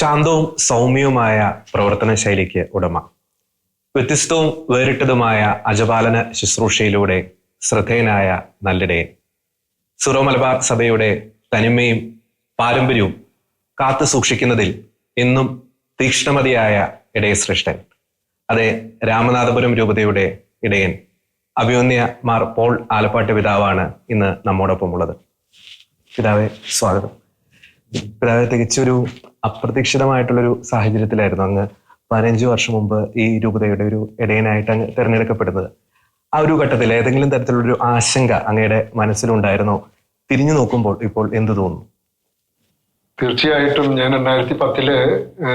ശാന്തവും സൗമ്യവുമായ പ്രവർത്തന ശൈലിക്ക് ഉടമ. വ്യത്യസ്തവും വേറിട്ടതുമായ അജപാലന ശുശ്രൂഷയിലൂടെ ശ്രദ്ധേയനായ നല്ലിടയൻ സിറോ മലബാർ സഭയുടെ തനിമയും പാരമ്പര്യവും കാത്തു സൂക്ഷിക്കുന്നതിൽ എന്നും തീക്ഷ്ണമതിയായ ഇടയശ്രേഷ്ഠൻ. അതെ രാമനാഥപുരം രൂപതയുടെ ഇടയൻ അഭിയോന്യ മാർ പോൾ ആലപ്പാട്ട് പിതാവാണ് ഇന്ന് നമ്മോടൊപ്പം ഉള്ളത് പിതാവെ സ്വാഗതം. പിതാവെ തികച്ചൊരു അപ്രതീക്ഷിതമായിട്ടുള്ളൊരു സാഹചര്യത്തിലായിരുന്നു അങ്ങ് പതിനഞ്ച് വർഷം മുമ്പ് ഈ രൂപതയുടെ ഒരു ഇടയനായിട്ട് അങ്ങ് തിരഞ്ഞെടുക്കപ്പെടുന്നത്. ആ ഒരു ഘട്ടത്തിൽ ഏതെങ്കിലും തരത്തിലുള്ളൊരു ആശങ്ക അങ്ങയുടെ മനസ്സിലുണ്ടായിരുന്നോ? തിരിഞ്ഞു നോക്കുമ്പോൾ ഇപ്പോൾ എന്ത് തോന്നുന്നു? തീർച്ചയായിട്ടും ഞാൻ രണ്ടായിരത്തി പത്തിൽ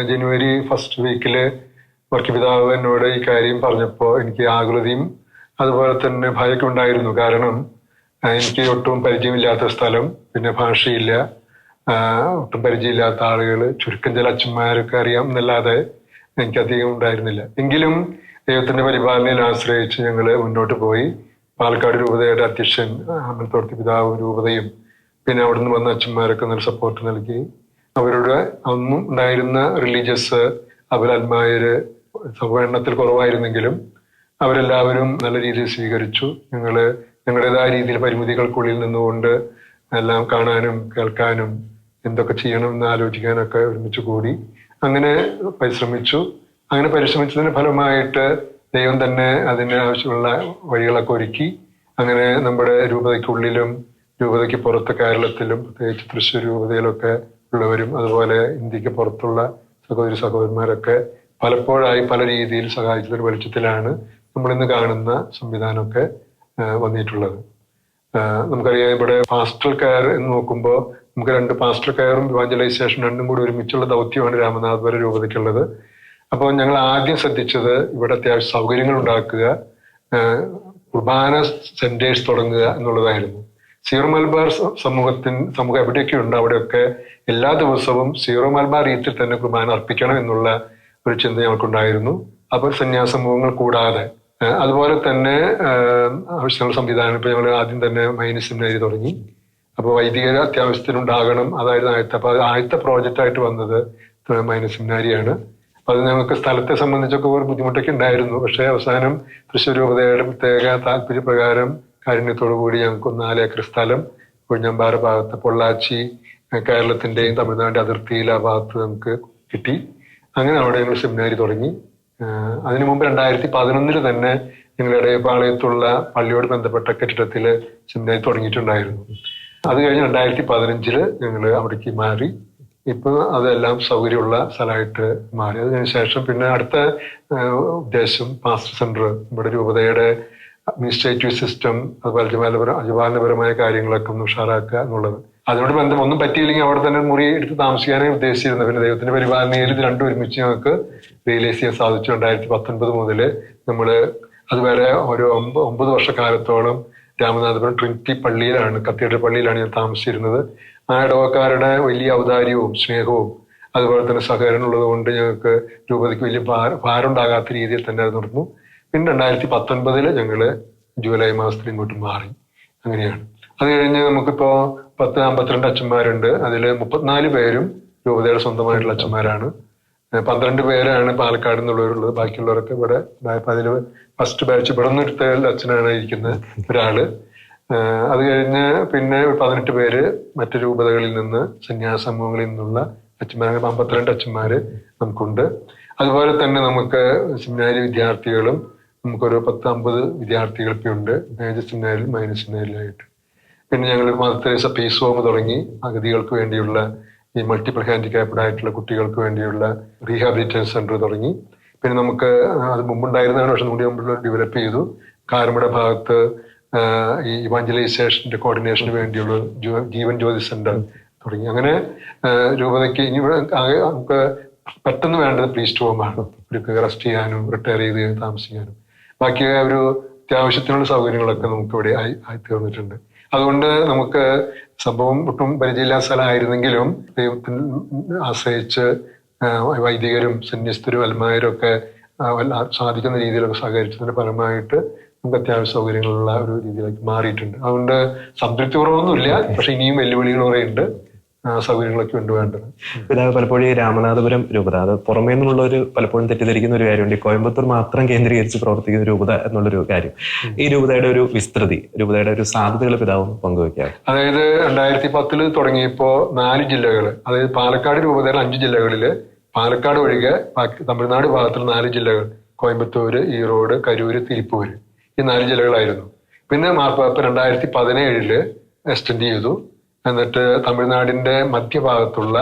ജനുവരി ഫസ്റ്റ് വീക്കിൽ വർക്കിപിതാവ് എന്നോട് ഈ കാര്യം പറഞ്ഞപ്പോൾ എനിക്ക് ആകുലതയും അതുപോലെ തന്നെ ഭയമൊക്കെ ഉണ്ടായിരുന്നു. കാരണം എനിക്ക് ഒട്ടും പരിചയമില്ലാത്ത സ്ഥലം പിന്നെ ഭാഷയില്ല. ഒട്ടും പരിചയമില്ലാത്ത ആളുകൾ ചുരുക്കം ചില അച്ഛന്മാരൊക്കെ അറിയാം എന്നല്ലാതെ എനിക്കധികം ഉണ്ടായിരുന്നില്ല. എങ്കിലും ദൈവത്തിന്റെ പരിപാലനയിൽ ആശ്രയിച്ച് ഞങ്ങൾ മുന്നോട്ട് പോയി. പാലക്കാട് രൂപതയുടെ അധ്യക്ഷൻ അമ്പലത്തോടത്തി പിതാവ് രൂപതയും പിന്നെ അവിടുന്ന് വന്ന അച്ഛന്മാരൊക്കെ നല്ല സപ്പോർട്ട് നൽകി. അവരുടെ അന്നും ഉണ്ടായിരുന്ന റിലീജിയസ് അബലാത്മായര് സഹകരണത്തിൽ കുറവായിരുന്നെങ്കിലും അവരെല്ലാവരും നല്ല രീതിയിൽ സ്വീകരിച്ചു. ഞങ്ങൾ ഞങ്ങളുടേതായ രീതിയിൽ പരിമിതികൾക്കുള്ളിൽ നിന്നുകൊണ്ട് എല്ലാം കാണാനും കേൾക്കാനും എന്തൊക്കെ ചെയ്യണം എന്ന് ആലോചിക്കാനൊക്കെ ഒരുമിച്ച് കൂടി അങ്ങനെ പരിശ്രമിച്ചു. അങ്ങനെ പരിശ്രമിച്ചതിന്റെ ഫലമായിട്ട് ദൈവം തന്നെ അതിന് ആവശ്യമുള്ള വഴികളൊക്കെ ഒരുക്കി. അങ്ങനെ നമ്മുടെ രൂപതയ്ക്കുള്ളിലും രൂപതയ്ക്ക് പുറത്ത് കേരളത്തിലും പ്രത്യേകിച്ച് തൃശ്ശൂർ രൂപതയിലൊക്കെ ഉള്ളവരും അതുപോലെ ഇന്ത്യയ്ക്ക് പുറത്തുള്ള സഹോദരി സഹോദരന്മാരൊക്കെ പലപ്പോഴായി പല രീതിയിൽ സഹായിച്ചതൊരു വെളിച്ചത്തിലാണ് നമ്മളിന്ന് കാണുന്ന സംവിധാനമൊക്കെ വന്നിട്ടുള്ളത്. നമുക്കറിയാം ഇവിടെ പാസ്റ്റൽ കെയർ എന്ന് നോക്കുമ്പോൾ നമുക്ക് രണ്ട് പാസ്റ്റർ കെയറും ഇവാഞ്ചലൈസേഷൻ രണ്ടും കൂടി ഒരുമിച്ചുള്ള ദൗത്യമാണ് രാമനാഥപുര രൂപതയ്ക്കുള്ളത്. അപ്പോൾ ഞങ്ങൾ ആദ്യം ശ്രദ്ധിച്ചത് ഇവിടെ അത്യാവശ്യം സൗകര്യങ്ങൾ ഉണ്ടാക്കുക കുർബാന സെന്റേഴ്സ് തുടങ്ങുക എന്നുള്ളതായിരുന്നു. സീറോ മലബാർ സമൂഹത്തിന് സമൂഹം എവിടെയൊക്കെ ഉണ്ട് അവിടെയൊക്കെ എല്ലാ ദിവസവും സീറോ മലബാർ രീതിയിൽ തന്നെ കുർബാന അർപ്പിക്കണം എന്നുള്ള ഒരു ചിന്ത ഞങ്ങൾക്കുണ്ടായിരുന്നു. അപ്പോൾ സന്യാസ സമൂഹങ്ങൾ കൂടാതെ അതുപോലെ തന്നെ ആവശ്യങ്ങൾ സംവിധാനം ഇപ്പോൾ ഞങ്ങൾ ആദ്യം തന്നെ മൈനസ് സെമിനാരി തുടങ്ങി. അപ്പോൾ വൈദികർ അത്യാവശ്യത്തിനുണ്ടാകണം. അതായിരുന്നു ആദ്യത്തെ അപ്പൊ ആദ്യത്തെ പ്രോജക്റ്റ് ആയിട്ട് വന്നത് മൈനസ് സെമിനാരിയാണ് അത് ഞങ്ങൾക്ക് സ്ഥലത്തെ സംബന്ധിച്ചൊക്കെ ഒരു ബുദ്ധിമുട്ടൊക്കെ ഉണ്ടായിരുന്നു. പക്ഷേ അവസാനം തൃശ്ശൂർ ഉപതയുടെ പ്രത്യേക താല്പര്യപ്രകാരം കാരുണ്യത്തോടു കൂടി ഞങ്ങൾക്ക് നാല് ഏക്കർ സ്ഥലം കുഞ്ഞമ്പാറ ഭാഗത്ത് പൊള്ളാച്ചി കേരളത്തിന്റെയും തമിഴ്നാടിന്റെ അതിർത്തിയിൽ ആ ഭാഗത്ത് നമുക്ക് കിട്ടി. അങ്ങനെ അവിടെ ഞങ്ങൾ സെമിനാരി തുടങ്ങി. അതിനു മുമ്പ് രണ്ടായിരത്തി പതിനൊന്നിൽ തന്നെ ഞങ്ങളുടെ പാളയത്തുള്ള പള്ളിയോട് ബന്ധപ്പെട്ട കെട്ടിടത്തിൽ സെമിനാരി തുടങ്ങിയിട്ടുണ്ടായിരുന്നു. അത് കഴിഞ്ഞ് രണ്ടായിരത്തി പതിനഞ്ചിൽ ഞങ്ങൾ അവിടേക്ക് മാറി. ഇപ്പൊ അതെല്ലാം സൗകര്യമുള്ള സ്ഥലമായിട്ട് മാറി. അതിനു ശേഷം പിന്നെ അടുത്ത ഉദ്ദേശം മാസ്റ്റർ സെന്റർ ഇവിടെ രൂപതയുടെ അഡ്മിനിസ്ട്രേറ്റീവ് സിസ്റ്റം അതുപോലെ അജപാലപര അജപാലനപരമായ കാര്യങ്ങളൊക്കെ ഒന്ന് ഉഷാറാക്കുക എന്നുള്ളത്. അതിനോട് ബന്ധം ഒന്നും പറ്റിയില്ലെങ്കിൽ അവിടെ തന്നെ മുറി എടുത്ത് താമസിക്കാനേ ഉദ്ദേശിച്ചിരുന്നത്. പിന്നെ ദൈവത്തിന്റെ പരിപാലനയിൽ ഇത് രണ്ടും ഒരുമിച്ച് ഞങ്ങൾക്ക് റിയലൈസ് ചെയ്യാൻ സാധിച്ചു. രണ്ടായിരത്തി പത്തൊൻപത് മുതൽ നമ്മൾ അതുവരെ ഒരു ഒമ്പ ഒമ്പത് വർഷക്കാലത്തോളം രാമനാഥപുരം ട്രിനിറ്റി പള്ളിയിലാണ് കത്തീഡ്രൽ പള്ളിയിലാണ് ഞാൻ താമസിച്ചിരുന്നത്. ആ ഇടവക്കാരുടെ വലിയ ഔദാര്യവും സ്നേഹവും അതുപോലെ തന്നെ സഹകരണം ഉള്ളത് കൊണ്ട് ഞങ്ങൾക്ക് രൂപതയ്ക്ക് വലിയ ഭാരം ഭാരമുണ്ടാകാത്ത രീതിയിൽ തന്നെ അത് നടന്നു. പിന്നെ രണ്ടായിരത്തി പത്തൊൻപതിൽ ഞങ്ങൾ ജൂലൈ മാസത്തിൽ ഇങ്ങോട്ട് മാറി. അങ്ങനെയാണ്. അത് കഴിഞ്ഞ് നമുക്കിപ്പോ പത്ത് അമ്പത്തിരണ്ട് അച്ഛന്മാരുണ്ട്. അതിൽ മുപ്പത്തിനാല് പേരും രൂപതയുടെ സ്വന്തമായിട്ടുള്ള അച്ഛന്മാരാണ്. പന്ത്രണ്ട് പേരാണ് പാലക്കാട് എന്നുള്ളവരുള്ളത് ബാക്കിയുള്ളവരൊക്കെ ഇവിടെ അതിൽ ഫസ്റ്റ് ബാച്ച് ഇവിടെ നിന്ന് അച്ഛനാണ് ഇരിക്കുന്ന ഒരാൾ. അത് കഴിഞ്ഞ് പിന്നെ ഒരു പതിനെട്ട് പേര് മറ്റു രൂപതകളിൽ നിന്ന് സന്യാസ സമൂഹങ്ങളിൽ നിന്നുള്ള അച്ഛന്മാർ അമ്പത്തിരണ്ട് അച്ഛന്മാര് നമുക്കുണ്ട്. അതുപോലെ തന്നെ നമുക്ക് സെമിനാരി വിദ്യാർത്ഥികളും നമുക്കൊരു പത്ത് അമ്പത് വിദ്യാർത്ഥികൾ ഇപ്പൊ ഉണ്ട് മേജർ സെമിനാരിൽ മൈനസ് സെമിനാരിലായിട്ട് പിന്നെ ഞങ്ങൾ മദർ തെരേസ ഹോം തുടങ്ങി അഗതികൾക്ക് വേണ്ടിയുള്ള ഈ മൾട്ടിപ്പിൾ ഹാൻഡിക്യാപ്ഡ് ആയിട്ടുള്ള കുട്ടികൾക്ക് വേണ്ടിയുള്ള റീഹാബിലിറ്റേഷൻ സെന്റർ തുടങ്ങി. പിന്നെ നമുക്ക് അത് മുമ്പുണ്ടായിരുന്നതാണ് പക്ഷെ നമ്മുടെ മുമ്പിൽ ഡെവലപ്പ് ചെയ്തു. കാരമട ഭാഗത്ത് ഈ ഇവാഞ്ചലൈസേഷന്റെ കോർഡിനേഷന് വേണ്ടിയുള്ള ജീവൻ ജ്യോതി സെന്റർ തുടങ്ങി. അങ്ങനെ രൂപതയ്ക്ക് ഇനി ആകെ നമുക്ക് പെട്ടെന്ന് വേണ്ടത് പ്രീസ്റ്റ് ഹോമാണ് ഒരു റെസ്റ്റ് ചെയ്യാനും റിട്ടയർ ചെയ്ത് താമസിക്കാനും. ബാക്കി ഒരു അത്യാവശ്യത്തിനുള്ള സൗകര്യങ്ങളൊക്കെ നമുക്ക് ഇവിടെ ആയി തീർന്നിട്ടുണ്ട് അതുകൊണ്ട് നമുക്ക് സംഭവം ഒട്ടും പരിചയമില്ലാത്ത സ്ഥലമായിരുന്നെങ്കിലും ദൈവത്തിൽ ആശ്രയിച്ച് വൈദികരും സന്യസ്തരും അൽമാരും ഒക്കെ സാധിക്കുന്ന രീതിയിലൊക്കെ സഹകരിച്ചതിന്റെ ഫലമായിട്ട് നമുക്ക് അത്യാവശ്യ സൗകര്യങ്ങളുള്ള ഒരു രീതിയിലേക്ക് മാറിയിട്ടുണ്ട്. അതുകൊണ്ട് സംതൃപ്തി കുറവൊന്നുമില്ല പക്ഷെ ഇനിയും വെല്ലുവിളികൾ കുറേ ഉണ്ട് സൗകര്യങ്ങളൊക്കെ ഉണ്ട് വേണ്ടത്. പിതാവ് പലപ്പോഴും ഈ രാമനാഥപുരം രൂപത അത് പുറമേ നിന്നുള്ള ഒരു പലപ്പോഴും തെറ്റിദ്ധരിക്കുന്ന ഒരു കാര്യമുണ്ട്. കോയമ്പത്തൂർ മാത്രം കേന്ദ്രീകരിച്ച് പ്രവർത്തിക്കുന്ന രൂപത എന്നുള്ളൊരു കാര്യം. ഈ രൂപതയുടെ ഒരു വിസ്തൃതി രൂപതയുടെ ഒരു സാധ്യതകൾ പിതാവ് പങ്കുവയ്ക്കാം അതായത് രണ്ടായിരത്തി പത്തിൽ തുടങ്ങിയപ്പോ നാല് ജില്ലകൾ അതായത് പാലക്കാട് രൂപതയുടെ അഞ്ച് ജില്ലകളിൽ പാലക്കാട് ഒഴികെ ബാക്കി തമിഴ്നാട് ഭാഗത്തിൽ നാല് ജില്ലകൾ കോയമ്പത്തൂര് ഈറോഡ് കരൂര് തിരുപ്പൂര് ഈ നാല് ജില്ലകളായിരുന്നു. പിന്നെ മാർപ്പാപ്പ രണ്ടായിരത്തി പതിനേഴിൽ എക്സ്റ്റെൻഡ് ചെയ്തു. എന്നിട്ട് തമിഴ്നാടിന്റെ മധ്യഭാഗത്തുള്ള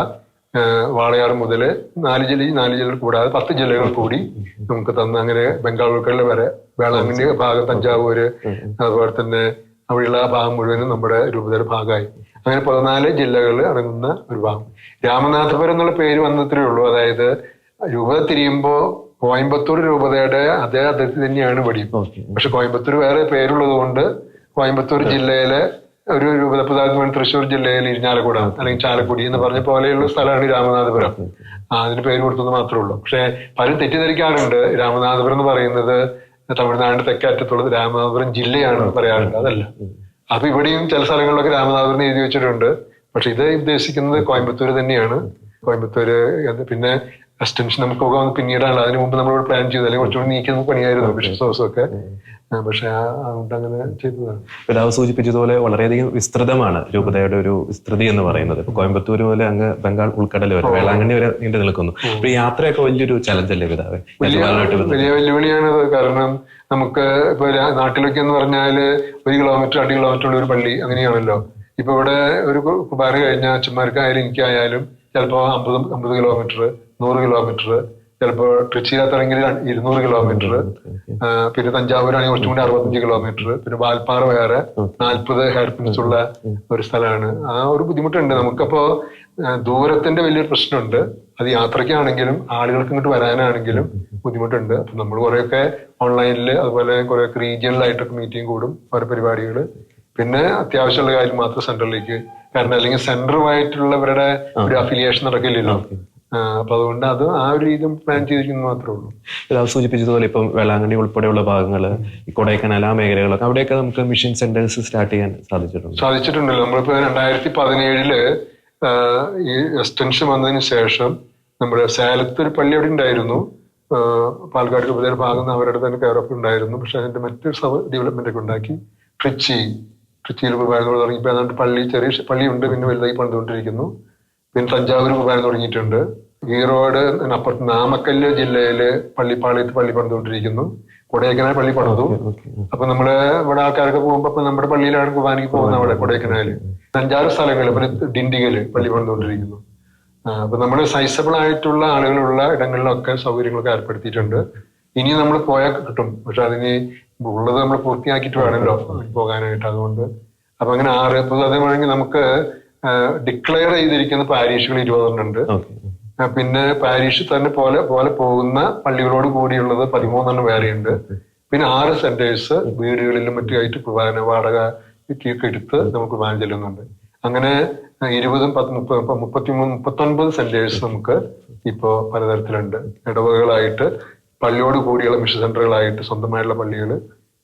വാളയാർ മുതൽ നാല് ജില്ല നാല് ജില്ലകൾ കൂടാതെ പത്ത് ജില്ലകൾ കൂടി നമുക്ക് തന്ന അങ്ങനെ ബംഗാൾ ഉൾക്കടൽ വരെ വേളാങ്കണ്ണി ഭാഗം തഞ്ചാവൂര് അതുപോലെ തന്നെ അവിടെയുള്ള ആ ഭാഗം മുഴുവനും നമ്മുടെ രൂപതയുടെ ഭാഗമായി. അങ്ങനെ പതിനാല് ജില്ലകൾ അടങ്ങുന്ന ഒരു ഭാഗം. രാമനാഥപുരം എന്നുള്ള പേര് വന്നത്രേ ഉള്ളൂ. അതായത് രൂപത തിരിയുമ്പോ കോയമ്പത്തൂർ രൂപതയുടെ അതേ അതിർത്തി തന്നെയാണ് ഇവിടെയും. പക്ഷെ കോയമ്പത്തൂർ വേറെ പേരുള്ളത് കൊണ്ട് കോയമ്പത്തൂർ ജില്ലയിലെ ഒരു രൂപത പ്രധാനമാണ് തൃശ്ശൂർ ജില്ലയിൽ ഇരിഞ്ഞാലക്കുട അല്ലെങ്കിൽ ചാലക്കുടി എന്ന് പറഞ്ഞ പോലെയുള്ള സ്ഥലമാണ് രാമനാഥപുരം. അതിന് പേര് കൊടുത്തത് മാത്രമേ ഉള്ളൂ. പക്ഷെ പലരും തെറ്റിദ്ധരിക്കാറുണ്ട്. രാമനാഥപുരം എന്ന് പറയുന്നത് തമിഴ്നാടിന്റെ തെക്കറ്റത്തുള്ളത് രാമനാഥപുരം ജില്ലയാണ് പറയാറുണ്ട്. അതല്ല. അപ്പൊ ഇവിടെയും ചില സ്ഥലങ്ങളിലൊക്കെ രാമനാഥപുരം എഴുതി വെച്ചിട്ടുണ്ട്. പക്ഷെ ഇത് ഉദ്ദേശിക്കുന്നത് കോയമ്പത്തൂർ തന്നെയാണ്. കോയമ്പത്തൂര് പിന്നെ എക്സ്റ്റൻഷൻ നമുക്ക് പോകാൻ പിന്നീടാണ്. അതിന് മുമ്പ് നമ്മൾ പ്ലാൻ ചെയ്തു. അല്ലെങ്കിൽ കുറച്ചുകൂടി നീക്കി നമുക്ക് പണിയായിരുന്നു. ബിഷപ്പ് ഹൗസൊക്കെ പക്ഷെ അങ്ങനെ ചെയ്തതാണ്. പിതാവ് സൂചിപ്പിച്ചതുപോലെ വളരെയധികം വിസ്തൃതമാണ് രൂപതയുടെ ഒരു വിസ്തൃതി എന്ന് പറയുന്നത്. ഇപ്പൊ കോയമ്പത്തൂർ പോലെ അങ്ങ് ബംഗാൾ ഉൾക്കടൽ വരെ വേളാങ്കണ്ണി വരെ നീണ്ടു നിൽക്കുന്നു. അപ്പൊ ഈ യാത്രയൊക്കെ വലിയൊരു ചലഞ്ച് അല്ലേ പിതാവെ? വലിയ വെല്ലുവിളിയാണത്. കാരണം നമുക്ക് ഇപ്പൊ നാട്ടിലൊക്കെ എന്ന് പറഞ്ഞാൽ ഒരു കിലോമീറ്റർ രണ്ട് കിലോമീറ്റർ ഉള്ള ഒരു പള്ളി അങ്ങനെയാണല്ലോ. ഇപ്പൊ ഇവിടെ ഒരു കുബാറ് കഴിഞ്ഞ അച്ഛന്മാർക്കായാലും എനിക്കായാലും ചിലപ്പോ അമ്പത് അമ്പത് കിലോമീറ്റർ നൂറ് കിലോമീറ്റർ ചിലപ്പോ ട്രിച്ചിയിലെത്തണമെങ്കിൽ ഇരുന്നൂറ് കിലോമീറ്റർ പിന്നെ തഞ്ചാവൂരാണെങ്കിൽ കുറച്ചും കൂടി അറുപത്തഞ്ച് കിലോമീറ്റർ പിന്നെ വാൽപ്പാറ വേറെ നാൽപ്പത് ഹെയർ പിൻസ് ഉള്ള ഒരു സ്ഥലമാണ്. ആ ഒരു ബുദ്ധിമുട്ടുണ്ട്. നമുക്കപ്പോ ദൂരത്തിന്റെ വലിയൊരു പ്രശ്നമുണ്ട്. അത് യാത്രയ്ക്കാണെങ്കിലും ആളുകൾക്ക് ഇങ്ങോട്ട് വരാനാണെങ്കിലും ബുദ്ധിമുട്ടുണ്ട്. അപ്പൊ നമ്മൾ കുറെയൊക്കെ ഓൺലൈനിൽ അതുപോലെ കുറെയൊക്കെ റീജിയണലായിട്ടൊക്കെ മീറ്റിംഗ് കൂടും ഓരോ പരിപാടികൾ പിന്നെ അത്യാവശ്യമുള്ള കാര്യം മാത്രം സെന്ററിലേക്ക് കാരണം അല്ലെങ്കിൽ സെന്ററുമായിട്ടുള്ളവരുടെ ഒരു അഫിലിയേഷൻ നടക്കില്ലല്ലോ. അപ്പൊ അതുകൊണ്ട് അത് ആ ഒരു രീതി പ്ലാൻ ചെയ്തിരിക്കുന്നത് മാത്രമേ ഉള്ളൂ. അത് സൂചിപ്പിച്ചതുപോലെ ഇപ്പം വേളാങ്കണ്ണി ഉൾപ്പെടെയുള്ള ഭാഗങ്ങൾ ഈ കൊടൈക്കനാൽ ആ മേഖലകളൊക്കെ അവിടെയൊക്കെ നമുക്ക് മിഷൻ സെന്റേഴ്സ് സ്റ്റാർട്ട് ചെയ്യാൻ സാധിച്ചിട്ടുണ്ട്. സാധിച്ചിട്ടുണ്ടല്ലോ. നമ്മളിപ്പോ രണ്ടായിരത്തി പതിനേഴിൽ ഈ എക്സ്റ്റൻഷൻ വന്നതിന് ശേഷം നമ്മുടെ സേലത്ത് ഒരു പള്ളി അവിടെ ഉണ്ടായിരുന്നു. പാലക്കാട് രൂപതയുടെ ഭാഗം അവരുടെ തന്നെ ഓഫ് ഉണ്ടായിരുന്നു. പക്ഷെ അതിന്റെ മറ്റൊരു സബ് ഡെവലപ്മെന്റ് ഒക്കെ ഉണ്ടാക്കി. ട്രിച്ചി ട്രിച്ചിയിൽ കുർബാന തുടങ്ങി. ഇപ്പൊ ഏതാണ്ട് പള്ളി ചെറിയ പള്ളി പള്ളിയുണ്ട്. പിന്നെ വലുതായി പണിതുകൊണ്ടിരിക്കുന്നു. പിന്നെ തഞ്ചാവൂർ കുർബാന തുടങ്ങിയിട്ടുണ്ട്. ഈറോഡ് അപ്പുറത്ത് നാമക്കല്ല് ജില്ലയിൽ പള്ളിപ്പാളയത്ത് പള്ളി പണിതുകൊണ്ടിരിക്കുന്നു. കൊടൈക്കനാൽ പള്ളി പണിതു. അപ്പൊ നമ്മൾ ഇവിടെ ആൾക്കാരൊക്കെ പോകുമ്പോ ഇപ്പൊ നമ്മുടെ പള്ളിയിലാണ് കുർബാനയ്ക്ക് പോകുന്നത് അവിടെ കൊടൈക്കനാല്. അഞ്ചാറ് സ്ഥലങ്ങളിൽ പിന്നെ ഡിണ്ടിഗൽ പള്ളി പണിതുകൊണ്ടിരിക്കുന്നു. അപ്പൊ നമ്മൾ സൈസബിൾ ആയിട്ടുള്ള ആളുകളുള്ള ഇടങ്ങളിലൊക്കെ സൗകര്യങ്ങളൊക്കെ ഏർപ്പെടുത്തിയിട്ടുണ്ട്. ഇനി നമ്മൾ പോയാൽ കിട്ടും. പക്ഷെ അതിന് ഉള്ളത് നമ്മൾ പൂർത്തിയാക്കിയിട്ട് വേണമല്ലോ പോകാനായിട്ട് അതുകൊണ്ട്. അപ്പൊ അങ്ങനെ ആറ് അതേമാണെങ്കിൽ നമുക്ക് ഡിക്ലെയർ ചെയ്തിരിക്കുന്ന പാരീഷുകൾ ഇരുപതെണ്ണം ഉണ്ട് ഓക്കെ. ആ, പിന്നെ പാരീഷ് തന്നെ പോലെ പോലെ പോകുന്ന പള്ളികളോട് കൂടിയുള്ളത് പതിമൂന്നെണ്ണം വേറെയുണ്ട്. പിന്നെ ആറ് സെന്റേഴ്സ് വീടുകളിലും മറ്റുമായിട്ട് കുർബാന വാടക എടുത്ത് നമുക്ക് കുർബാന ചെല്ലുന്നുണ്ട്. അങ്ങനെ ഇരുപതും മുപ്പത്തിമൂന്ന് മുപ്പത്തൊൻപത് സെന്റേഴ്സ് നമുക്ക് ഇപ്പോ പലതരത്തിലുണ്ട്. ഇടവകകളായിട്ട് പള്ളിയോട് കൂടിയുള്ള മിഷൻ സെന്ററുകളായിട്ട് സ്വന്തമായുള്ള പള്ളികൾ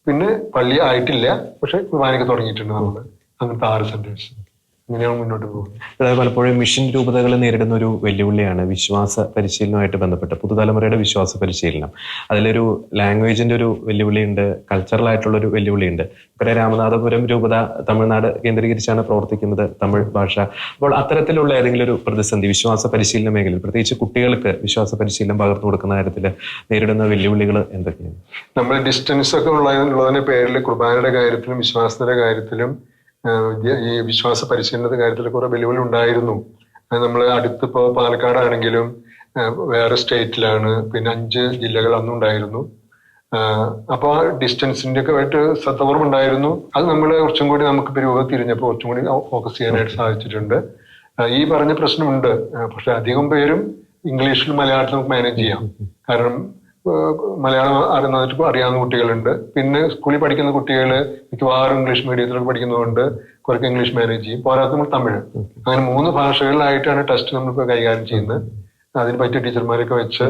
പിന്നെ പള്ളി ആയിട്ടില്ല പക്ഷെ കുർബാനയ്ക്ക് തുടങ്ങിയിട്ടുണ്ട് നമ്മൾ അങ്ങനത്തെ ആറ് സെന്റേഴ്സ് ഇങ്ങനെയാണ് മുന്നോട്ട് പോകുന്നത്. പലപ്പോഴും മിഷൻ രൂപതകൾ നേരിടുന്ന ഒരു വെല്ലുവിളിയാണ് വിശ്വാസ പരിശീലനവുമായിട്ട് ബന്ധപ്പെട്ട് പുതുതലമുറയുടെ വിശ്വാസ പരിശീലനം. അതിലൊരു ലാംഗ്വേജിന്റെ ഒരു വെല്ലുവിളിയുണ്ട് കൾച്ചറൽ ആയിട്ടുള്ള ഒരു വെല്ലുവിളിയുണ്ട്. ഇവിടെ രാമനാഥപുരം രൂപത തമിഴ്നാട് കേന്ദ്രീകരിച്ചാണ് പ്രവർത്തിക്കുന്നത് തമിഴ് ഭാഷ. അപ്പോൾ അത്തരത്തിലുള്ള ഏതെങ്കിലും ഒരു പ്രതിസന്ധി വിശ്വാസ പരിശീലന മേഖലയിൽ പ്രത്യേകിച്ച് കുട്ടികൾക്ക് വിശ്വാസ പരിശീലനം പകർന്നു കൊടുക്കുന്ന കാര്യത്തിൽ നേരിടുന്ന വെല്ലുവിളികൾ എന്തൊക്കെയാണ്? നമ്മൾ ഡിസ്റ്റൻസ് ഒക്കെ ഉള്ള ഉള്ളതിന്റെ പേരിൽ കുർബാനയുടെ കാര്യത്തിലും വിശ്വാസത്തിന്റെ കാര്യത്തിലും ഈ വിശ്വാസ പരിശീലനത്തിന്റെ കാര്യത്തിൽ കുറെ വെല്ലുവിളി ഉണ്ടായിരുന്നു നമ്മൾ അടുത്തിപ്പോ പാലക്കാടാണെങ്കിലും വേറെ സ്റ്റേറ്റിലാണ്. പിന്നെ അഞ്ച് ജില്ലകൾ അന്നും ഉണ്ടായിരുന്നു അപ്പൊ ആ ഡിസ്റ്റൻസിന്റെ ഒക്കെ ആയിട്ട് ശ്രദ്ധകുറവുണ്ടായിരുന്നു അത് നമ്മൾ കുറച്ചും കൂടി നമുക്ക് രൂപ തിരിഞ്ഞപ്പോൾ കുറച്ചും കൂടി ഫോക്കസ് ചെയ്യാനായിട്ട് സാധിച്ചിട്ടുണ്ട്. ഈ പറഞ്ഞ പ്രശ്നമുണ്ട്. പക്ഷെ അധികം പേരും ഇംഗ്ലീഷിലും മലയാളത്തിലും നമുക്ക് മാനേജ് ചെയ്യാം. കാരണം മലയാളം അറിയുന്നവർക്ക് അറിയാവുന്ന കുട്ടികളുണ്ട്. പിന്നെ സ്കൂളിൽ പഠിക്കുന്ന കുട്ടികൾ മിക്കവാറും ഇംഗ്ലീഷ് മീഡിയത്തിലൊക്കെ പഠിക്കുന്നതുകൊണ്ട് കുറച്ച് ഇംഗ്ലീഷ് മാനേജ് ചെയ്യും. പോരാത്ത നമ്മൾ തമിഴ്. അങ്ങനെ മൂന്ന് ഭാഷകളിലായിട്ടാണ് ടെസ്റ്റ് നമ്മളിപ്പോൾ കൈകാര്യം ചെയ്യുന്നത്. അതിന് പറ്റിയ ടീച്ചർമാരൊക്കെ വെച്ച്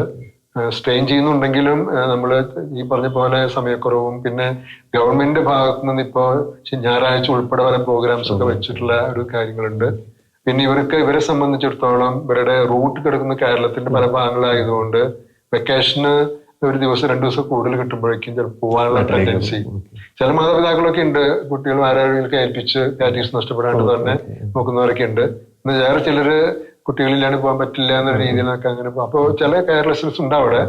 സ്ട്രെയിൻ ചെയ്യുന്നുണ്ടെങ്കിലും നമ്മൾ ഈ പറഞ്ഞ പോലെ സമയക്കുറവും പിന്നെ ഗവൺമെന്റ് ഭാഗത്തു നിന്ന് ഇപ്പോൾ ഞായറാഴ്ച ഉൾപ്പെടെ പല പ്രോഗ്രാംസ് ഒക്കെ വെച്ചിട്ടുള്ള ഒരു കാര്യങ്ങളുണ്ട്. പിന്നെ ഇവർക്ക് ഇവരെ സംബന്ധിച്ചിടത്തോളം ഇവരുടെ റൂട്ട് കിടക്കുന്ന കേരളത്തിന്റെ പല ഭാഗങ്ങളായതുകൊണ്ട് വെക്കേഷന് ഒരു ദിവസം രണ്ടു ദിവസം കൂടുതൽ കിട്ടുമ്പോഴേക്കും ചിലപ്പോൾ പോകാനുള്ള ടെൻഡൻസി ചില മാതാപിതാക്കളൊക്കെ ഉണ്ട്. കുട്ടികൾ ആരെങ്കിലും ഏൽപ്പിച്ച് കാറ്റീസ് നഷ്ടപ്പെടാണ്ട് തന്നെ നോക്കുന്നവരൊക്കെ ഉണ്ട്. എന്നാൽ വേറെ ചിലര് കുട്ടികളില്ലാണ്ട് പോകാൻ പറ്റില്ല എന്ന രീതിയിലൊക്കെ അങ്ങനെ അപ്പോൾ ചില കെയർലെസ്നെസ് ഉണ്ട് അവിടെ.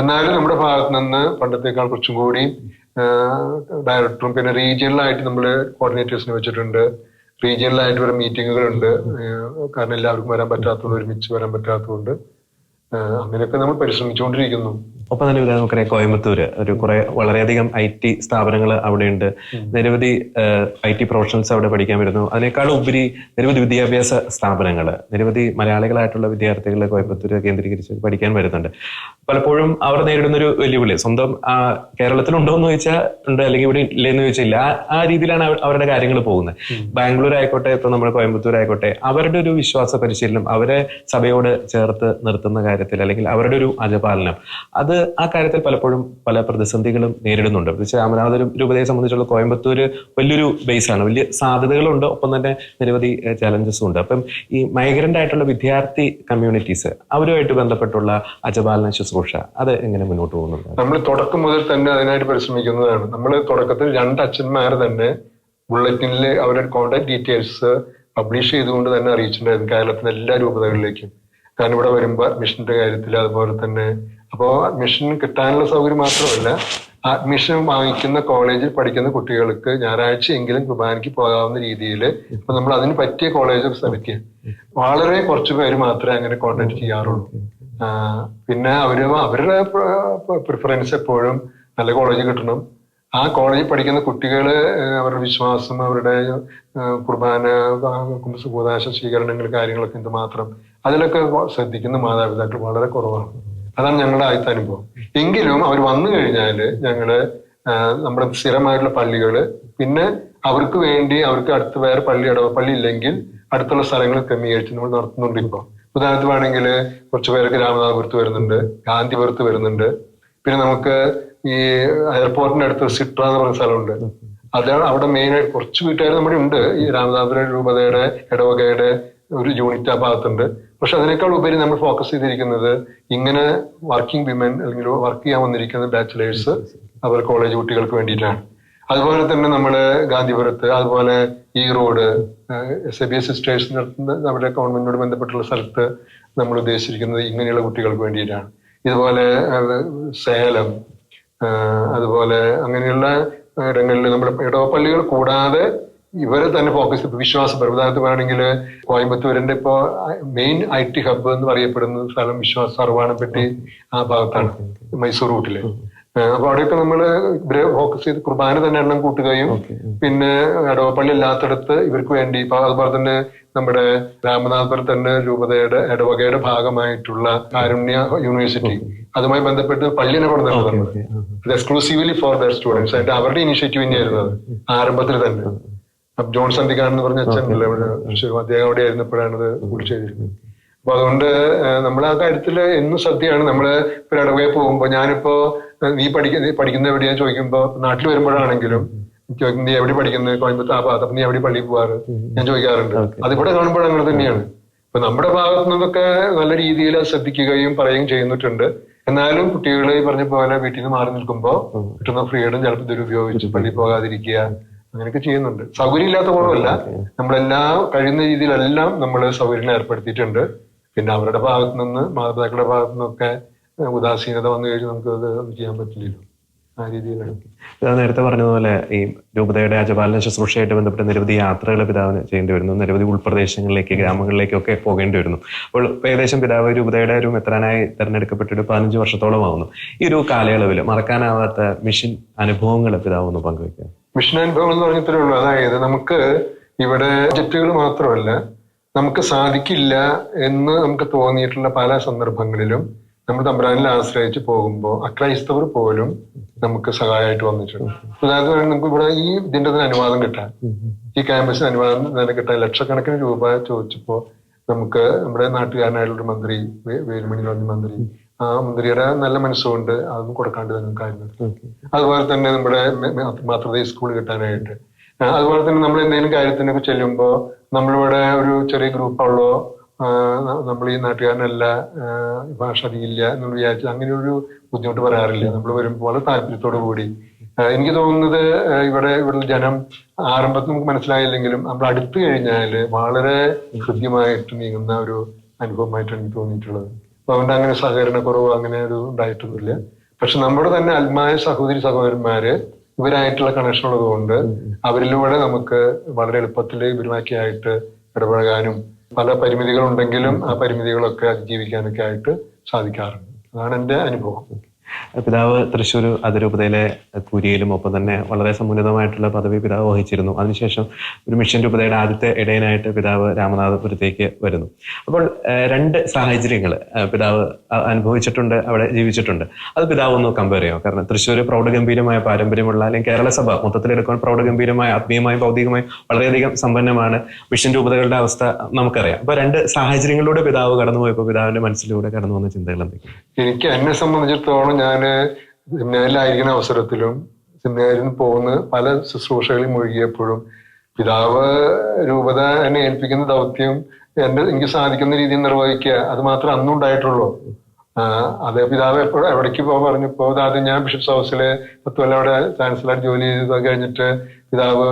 എന്നാലും നമ്മുടെ ഭാഗത്ത് നിന്ന് പണ്ടത്തേക്കാൾ കുറച്ചും കൂടി ഡയറക്ടറും പിന്നെ റീജിയണലായിട്ട് നമ്മൾ കോർഡിനേറ്റേഴ്സിനെ വെച്ചിട്ടുണ്ട്. റീജിയണലായിട്ട് വരെ മീറ്റിങ്ങുകളുണ്ട് കാരണം എല്ലാവർക്കും വരാൻ പറ്റാത്തതുകൊണ്ട് ഒരുമിച്ച് വരാൻ പറ്റാത്തതുകൊണ്ട്. അങ്ങനെയൊക്കെ നമ്മൾ പരിശ്രമിച്ചുകൊണ്ടിരിക്കുന്നു. ഒപ്പം തന്നെ നമുക്കറിയാം കോയമ്പത്തൂര്. ഒരു കുറെ വളരെയധികം ഐ ടി സ്ഥാപനങ്ങൾ അവിടെയുണ്ട്. നിരവധി ഐ ടി പ്രൊഫഷണൽസ് അവിടെ പഠിക്കാൻ വരുന്നു. അതിനേക്കാൾ ഉപരി നിരവധി വിദ്യാഭ്യാസ സ്ഥാപനങ്ങൾ നിരവധി മലയാളികളായിട്ടുള്ള വിദ്യാർത്ഥികൾ കോയമ്പത്തൂര് കേന്ദ്രീകരിച്ച് പഠിക്കാൻ വരുന്നുണ്ട്. പലപ്പോഴും അവർ നേരിടുന്ന ഒരു വെല്ലുവിളി സ്വന്തം ആ, കേരളത്തിലുണ്ടോ എന്ന് ചോദിച്ചാൽ ഉണ്ട് അല്ലെങ്കിൽ ഇവിടെ ഇല്ലെന്ന് ചോദിച്ചില്ല. ആ- രീതിയിലാണ് അവരുടെ കാര്യങ്ങൾ പോകുന്നത്. ബാംഗ്ലൂർ ആയിക്കോട്ടെ ഇപ്പൊ നമ്മുടെ കോയമ്പത്തൂർ ആയിക്കോട്ടെ അവരുടെ ഒരു വിശ്വാസ പരിശീലനം അവരെ സഭയോട് ചേർത്ത് നിർത്തുന്ന കാര്യത്തിൽ അല്ലെങ്കിൽ അവരുടെ ഒരു അജപാലനം അത് ആ കാര്യത്തിൽ പലപ്പോഴും പല പ്രതിസന്ധികളും നേരിടുന്നുണ്ട്. പ്രത്യേകിച്ച് രാമനാഥ രൂപതയെ സംബന്ധിച്ചുള്ള കോയമ്പത്തൂര് വലിയൊരു ബേസ് ആണ് വലിയ സാധ്യതകളുണ്ട്. ഒപ്പം തന്നെ നിരവധി ചലഞ്ചസും ഉണ്ട്. അപ്പം ഈ മൈഗ്രന്റ് ആയിട്ടുള്ള വിദ്യാർത്ഥി കമ്മ്യൂണിറ്റീസ് അവരുമായിട്ട് ബന്ധപ്പെട്ടുള്ള അജപാലന ശുശ്രൂഷ അത് എങ്ങനെ മുന്നോട്ട് പോകുന്നുണ്ട്? നമ്മൾ തുടക്കം മുതൽ തന്നെ അതിനായിട്ട് പരിശ്രമിക്കുന്നതാണ്. നമ്മൾ തുടക്കത്തിൽ രണ്ട് അച്ഛന്മാർ തന്നെ ബുള്ളറ്റിനിൽ അവരുടെ കോൺടാക്ട് ഡീറ്റെയിൽസ് പബ്ലിഷ് ചെയ്തുകൊണ്ട് തന്നെ അറിയിച്ചിട്ടുണ്ടായിരുന്നു കേരളത്തിലെ എല്ലാ രൂപതകളിലേക്കും. കാരണം ഇവിടെ വരുമ്പോൾ അഡ്മിഷന്റെ കാര്യത്തിൽ അതുപോലെ തന്നെ അപ്പോൾ അഡ്മിഷൻ കിട്ടാനുള്ള സൗകര്യം മാത്രമല്ല അഡ്മിഷൻ വാങ്ങിക്കുന്ന കോളേജിൽ പഠിക്കുന്ന കുട്ടികൾക്ക് ഞായറാഴ്ച എങ്കിലും കുർബാനയ്ക്ക് പോകാവുന്ന രീതിയിൽ ഇപ്പൊ നമ്മൾ അതിന് പറ്റിയ കോളേജ് ചെയ്യാം വളരെ കുറച്ചു പേര് മാത്രമേ അങ്ങനെ കോൺടാക്ട് ചെയ്യാറുള്ളൂ. പിന്നെ അവർ അവരുടെ പ്രിഫറൻസ് എപ്പോഴും നല്ല കോളേജ് കിട്ടണം. ആ കോളേജിൽ പഠിക്കുന്ന കുട്ടികൾ അവരുടെ വിശ്വാസം അവരുടെ കുർബാന കുർബാന കൂതാശ സ്വീകരണങ്ങൾ കാര്യങ്ങളൊക്കെ എന്തുമാത്രം അതിലൊക്കെ ശ്രദ്ധിക്കുന്ന മാതാപിതാക്കൾ വളരെ കുറവാണ്. അതാണ് ഞങ്ങളുടെ ആദ്യത്തെ അനുഭവം. എങ്കിലും അവർ വന്നു കഴിഞ്ഞാൽ ഞങ്ങൾ നമ്മുടെ സ്ഥിരമായിട്ടുള്ള പള്ളികൾ പിന്നെ അവർക്ക് വേണ്ടി അവർക്ക് അടുത്ത് വേറെ പള്ളി ഇടവ പള്ളി ഇല്ലെങ്കിൽ അടുത്തുള്ള സ്ഥലങ്ങൾ ക്രമീകരിച്ച് നമ്മൾ നടത്തുന്നുണ്ട് ഇപ്പൊ ഉദാഹരണത്തിന് വേണമെങ്കിൽ കുറച്ച് രാമനാഥപുരത്ത് വരുന്നുണ്ട് ഗാന്ധിപുരത്ത് വരുന്നുണ്ട്. പിന്നെ നമുക്ക് ഈ എയർപോർട്ടിന്റെ അടുത്ത് സിട്ര എന്ന് പറഞ്ഞ സ്ഥലമുണ്ട്. അതാണ് അവിടെ മെയിൻ ആയിട്ട് കുറച്ച് വീട്ടുകാർ നമ്മുടെ ഉണ്ട്. ഈ രാമനാഥപുരം രൂപതയുടെ ഇടവകയുടെ ഒരു യൂണിറ്റ് ആ ഭാഗത്തുണ്ട്. പക്ഷെ അതിനേക്കാൾ ഉപരി നമ്മൾ ഫോക്കസ് ചെയ്തിരിക്കുന്നത് ഇങ്ങനെ വർക്കിംഗ് വിമൻ അല്ലെങ്കിൽ വർക്ക് ചെയ്യാൻ വന്നിരിക്കുന്ന ബാച്ചിലേഴ്സ് അവർ കോളേജ് കുട്ടികൾക്ക് വേണ്ടിയിട്ടാണ്. അതുപോലെ തന്നെ നമ്മൾ ഗാന്ധിപുരത്ത് അതുപോലെ ഈ road S A B S sisters നടത്തുന്ന നമ്മുടെ ഗവൺമെന്റിനോട് ബന്ധപ്പെട്ടുള്ള സ്ഥലത്ത് നമ്മൾ ഉദ്ദേശിച്ചിരിക്കുന്നത് ഇങ്ങനെയുള്ള കുട്ടികൾക്ക് വേണ്ടിയിട്ടാണ്. ഇതുപോലെ സേലം അതുപോലെ അങ്ങനെയുള്ള ഇടങ്ങളിൽ നമ്മുടെ ഇടവപ്പള്ളികൾ കൂടാതെ ഇവരെ തന്നെ ഫോക്കസ് ഇപ്പൊ വിശ്വാസ ഉദാഹരണത്തിന് പറയുകയാണെങ്കിൽ കോയമ്പത്തൂരിന്റെ ഇപ്പോ മെയിൻ ഐ ടി ഹബ്ബ് എന്ന് പറയപ്പെടുന്ന സ്ഥലം വിശ്വാസ സർവാണപ്പെട്ടി ആ ഭാഗത്താണ് മൈസൂർ റൂട്ടിൽ. അപ്പൊ അവിടെയൊക്കെ നമ്മൾ ഇവരെ ഫോക്കസ് ചെയ്ത് കുർബാന തന്നെ എണ്ണം കൂട്ടുകയും പിന്നെ ഇടവപ്പള്ളി ഇല്ലാത്തടത്ത് ഇവർക്ക് വേണ്ടി ഇപ്പൊ അതുപോലെ തന്നെ നമ്മുടെ രാമനാഥപുരം തന്നെ രൂപതയുടെ ഇടവകയുടെ ഭാഗമായിട്ടുള്ള കാരുണ്യ യൂണിവേഴ്സിറ്റി അതുമായി ബന്ധപ്പെട്ട് പള്ളിനെ കൊണ്ട് നമ്മൾ എക്സ്ക്ലൂസീവ്ലി ഫോർ ദർ സ്റ്റുഡൻസ് ആയിട്ട് അവരുടെ ഇനിഷ്യേറ്റീവ് തന്നെയായിരുന്നു അത്. ആരംഭത്തിൽ തന്നെ. അപ്പൊ ജോൺ സന്ധിക്കാൻ എന്ന് പറഞ്ഞ അച്ഛൻ അദ്ദേഹം അവിടെ ആയിരുന്നപ്പോഴാണ് ഇത് കൂടി ചെയ്തിരുന്നത് അപ്പൊ അതുകൊണ്ട് നമ്മൾ ആ കാര്യത്തിൽ എന്നും ശ്രദ്ധയാണ്. നമ്മൾ ഒരു ഇടവകയിൽ പോകുമ്പോ ഞാനിപ്പോ നീ പഠിക്കുന്ന പഠിക്കുന്ന എവിടെയാ ചോദിക്കുമ്പോ നാട്ടിൽ വരുമ്പോഴാണെങ്കിലും ചോദിക്കും നീ എവിടെ പഠിക്കുന്നത് കോയമ്പത്തൂർ ആ ഭാഗത്ത് അപ്പൊ നീ എവിടെ പള്ളിയിൽ പോവാറ്? ഞാൻ ചോദിക്കാറുണ്ട്. അതിവിടെ കാണുമ്പോൾ അങ്ങനെ തന്നെയാണ്. അപ്പൊ നമ്മുടെ ഭാഗത്തു നിന്നൊക്കെ നല്ല രീതിയിൽ അത് ശ്രദ്ധിക്കുകയും പറയുകയും ചെയ്യുന്നിട്ടുണ്ട് എന്നാലും കുട്ടികൾ ഈ പറഞ്ഞ പോലെ വീട്ടിൽ നിന്ന് മാറി നിൽക്കുമ്പോൾ കിട്ടുന്ന ഫ്രീഡം ചിലപ്പോൾ ദുരുപയോഗിച്ച് പള്ളിയിൽ പോകാതിരിക്കുക അങ്ങനെയൊക്കെ ചെയ്യുന്നുണ്ട്. സൗകര്യം ഇല്ലാത്ത കുറവല്ല നമ്മളെല്ലാം കഴിയുന്ന രീതിയിലെല്ലാം നമ്മൾ സൗകര്യം ഏർപ്പെടുത്തിയിട്ടുണ്ട്. പിന്നെ അവരുടെ ഭാഗത്തു നിന്ന് മാതാപിതാക്കളുടെ ഭാഗത്തു നിന്നൊക്കെ ഉദാസീനത വന്നു കഴിഞ്ഞാൽ നമുക്ക് അത് ചെയ്യാൻ പറ്റില്ലല്ലോ. ആ രീതിയിലാണ്. നേരത്തെ പറഞ്ഞതുപോലെ ഈ രൂപതയുടെ അജപാലന ശുശ്രൂഷയായിട്ട് ബന്ധപ്പെട്ട നിരവധി യാത്രകൾ പിതാവിന് ചെയ്യേണ്ടി വരുന്നു. നിരവധി ഉൾപ്രദേശങ്ങളിലേക്ക് ഗ്രാമങ്ങളിലേക്കൊക്കെ പോകേണ്ടി വരുന്നു. അപ്പോൾ ഏകദേശം പിതാവ് രൂപതയുടെ ഒരു മെത്രാനായി തെരഞ്ഞെടുക്കപ്പെട്ടിട്ട് പതിനഞ്ച് വർഷത്തോളം ആവുന്നു ഈ ഒരു കാലയളവിൽ മറക്കാനാവാത്ത മിഷൻ അനുഭവങ്ങൾ പിതാവ് ഒന്ന് പങ്കുവയ്ക്കുക. മിഷൻ അനുഭവങ്ങൾ എന്ന് പറഞ്ഞത്രേ ഉള്ളൂ. അതായത് നമുക്ക് ഇവിടെ ജെറ്റുകൾ മാത്രമല്ല നമുക്ക് സാധിക്കില്ല എന്ന് നമുക്ക് തോന്നിയിട്ടുള്ള പല സന്ദർഭങ്ങളിലും നമ്മൾ തമ്പ്രാനിൽ ആശ്രയിച്ച് പോകുമ്പോൾ അക്രൈസ്തവർ പോലും നമുക്ക് സഹായമായിട്ട് വന്നിട്ടുണ്ട്. ഉദാഹരണത്തിന് നമുക്ക് ഇവിടെ ഈ ഇതിന്റെ തന്നെ അനുവാദം കിട്ടാൻ. ഈ ക്യാമ്പസിന് അനുവാദം തന്നെ കിട്ടാൻ ലക്ഷക്കണക്കിന് രൂപ ചോദിച്ചപ്പോൾ നമുക്ക് നമ്മുടെ നാട്ടുകാരനായിട്ടുള്ള ഒരു മന്ത്രി വേലുമണി പറഞ്ഞ മന്ത്രി ആ മന്ത്രിയുടെ നല്ല മനസ്സുകൊണ്ട് അതൊന്നും കൊടുക്കാണ്ട് തന്നെ കാര്യം അതുപോലെ തന്നെ നമ്മുടെ മെ- മെ- സ്കൂൾ കിട്ടാനായിട്ട്. അതുപോലെ തന്നെ നമ്മൾ എന്തെങ്കിലും കാര്യത്തിനൊക്കെ ചെല്ലുമ്പോൾ നമ്മളിവിടെ ഒരു ചെറിയ ഗ്രൂപ്പുള്ളോ നമ്മൾ ഈ നാട്ടുകാരനല്ല ഭാഷ അറിയില്ല എന്ന് വിചാരിച്ച് അങ്ങനെ ഒരു ബുദ്ധിമുട്ട് പറയാറില്ല. നമ്മൾ വരുമ്പോൾ വളരെ താല്പര്യത്തോടു കൂടി. എനിക്ക് തോന്നുന്നത് ഇവിടെ ഇവിടെ ജനം ആരംഭത്തിൽ നമുക്ക് മനസ്സിലായില്ലെങ്കിലും നമ്മൾ അടുത്തു കഴിഞ്ഞാൽ വളരെ ഹൃദ്യമായിട്ട് നീങ്ങുന്ന ഒരു അനുഭവമായിട്ടാണ് എനിക്ക് തോന്നിയിട്ടുള്ളത്. അപ്പൊ അവന്റെ അങ്ങനെ സഹകരണക്കുറവ് അങ്ങനെ ഒരു ഉണ്ടായിട്ടൊന്നുമില്ല. പക്ഷെ നമ്മുടെ തന്നെ ആത്മായ സഹോദരി സഹോദരന്മാര് ഇവരായിട്ടുള്ള കണക്ഷൻ ഉള്ളത് കൊണ്ട് അവരിലൂടെ നമുക്ക് വളരെ എളുപ്പത്തിൽ ഇവരുമാക്കിയായിട്ട് ഇടപഴകാനും പല പരിമിതികളുണ്ടെങ്കിലും ആ പരിമിതികളൊക്കെ അതിജീവിക്കാനൊക്കെ ആയിട്ട് സാധിക്കാറുണ്ട്. അതാണ് എന്റെ അനുഭവം. പിതാവ് തൃശ്ശൂർ അതിരൂപതയിലെ കുരിയിലും ഒപ്പം തന്നെ വളരെ സമുന്നതമായിട്ടുള്ള പദവി പിതാവ് വഹിച്ചിരുന്നു. അതിനുശേഷം ഒരു മിഷൻ രൂപതയുടെ ആദ്യത്തെ ഇടയനായിട്ട് പിതാവ് രാമനാഥപുരത്തേക്ക് വരുന്നു. അപ്പോൾ രണ്ട് സാഹചര്യങ്ങൾ പിതാവ് അനുഭവിച്ചിട്ടുണ്ട് അവിടെ ജീവിച്ചിട്ടുണ്ട്. അത് പിതാവ് ഒന്ന് കമ്പയർ ചെയ്യാം. കാരണം തൃശ്ശൂർ പ്രൗഢഗംഭീരമായ പാരമ്പര്യമുള്ള അല്ലെങ്കിൽ കേരള സഭ മൊത്തത്തിലെടുക്കാൻ പ്രൗഢഗംഭീരമായ ആത്മീയമായും ഭൗതികമായും വളരെയധികം സമ്പന്നമാണ് മിഷൻ രൂപതകളുടെ അവസ്ഥ നമുക്കറിയാം. അപ്പൊ രണ്ട് സാഹചര്യങ്ങളിലൂടെ പിതാവ് കടന്നുപോയപ്പോൾ പിതാവിന്റെ മനസ്സിലൂടെ കടന്നു വന്ന ചിന്തകൾ എന്തൊക്കെയാണ്? എനിക്ക് എന്നെ സംബന്ധിച്ചിടത്തോളം ഞാൻ സെമിനാരിലായിരിക്കുന്ന അവസരത്തിലും സെമിനാരിൽ പോകുന്ന പല ശുശ്രൂഷകളിൽ മുഴുകിയപ്പോഴും പിതാവ് രൂപത എന്നെ ഏൽപ്പിക്കുന്ന ദൗത്യം എന്റെ എനിക്ക് സാധിക്കുന്ന രീതിയിൽ നിർവഹിക്കുക അത് മാത്രമേ അന്നും ഉണ്ടായിട്ടുള്ളൂ. ആ, അത് പിതാവ് എപ്പോഴും എവിടേക്ക് പോകാൻ പറഞ്ഞപ്പോ ആദ്യം ഞാൻ ബിഷപ്സ് ഹൗസിലെ പത്ത് കൊല്ലം അവിടെ ചാൻസലർ ജോലി ചെയ്ത് കഴിഞ്ഞിട്ട് പിതാവ്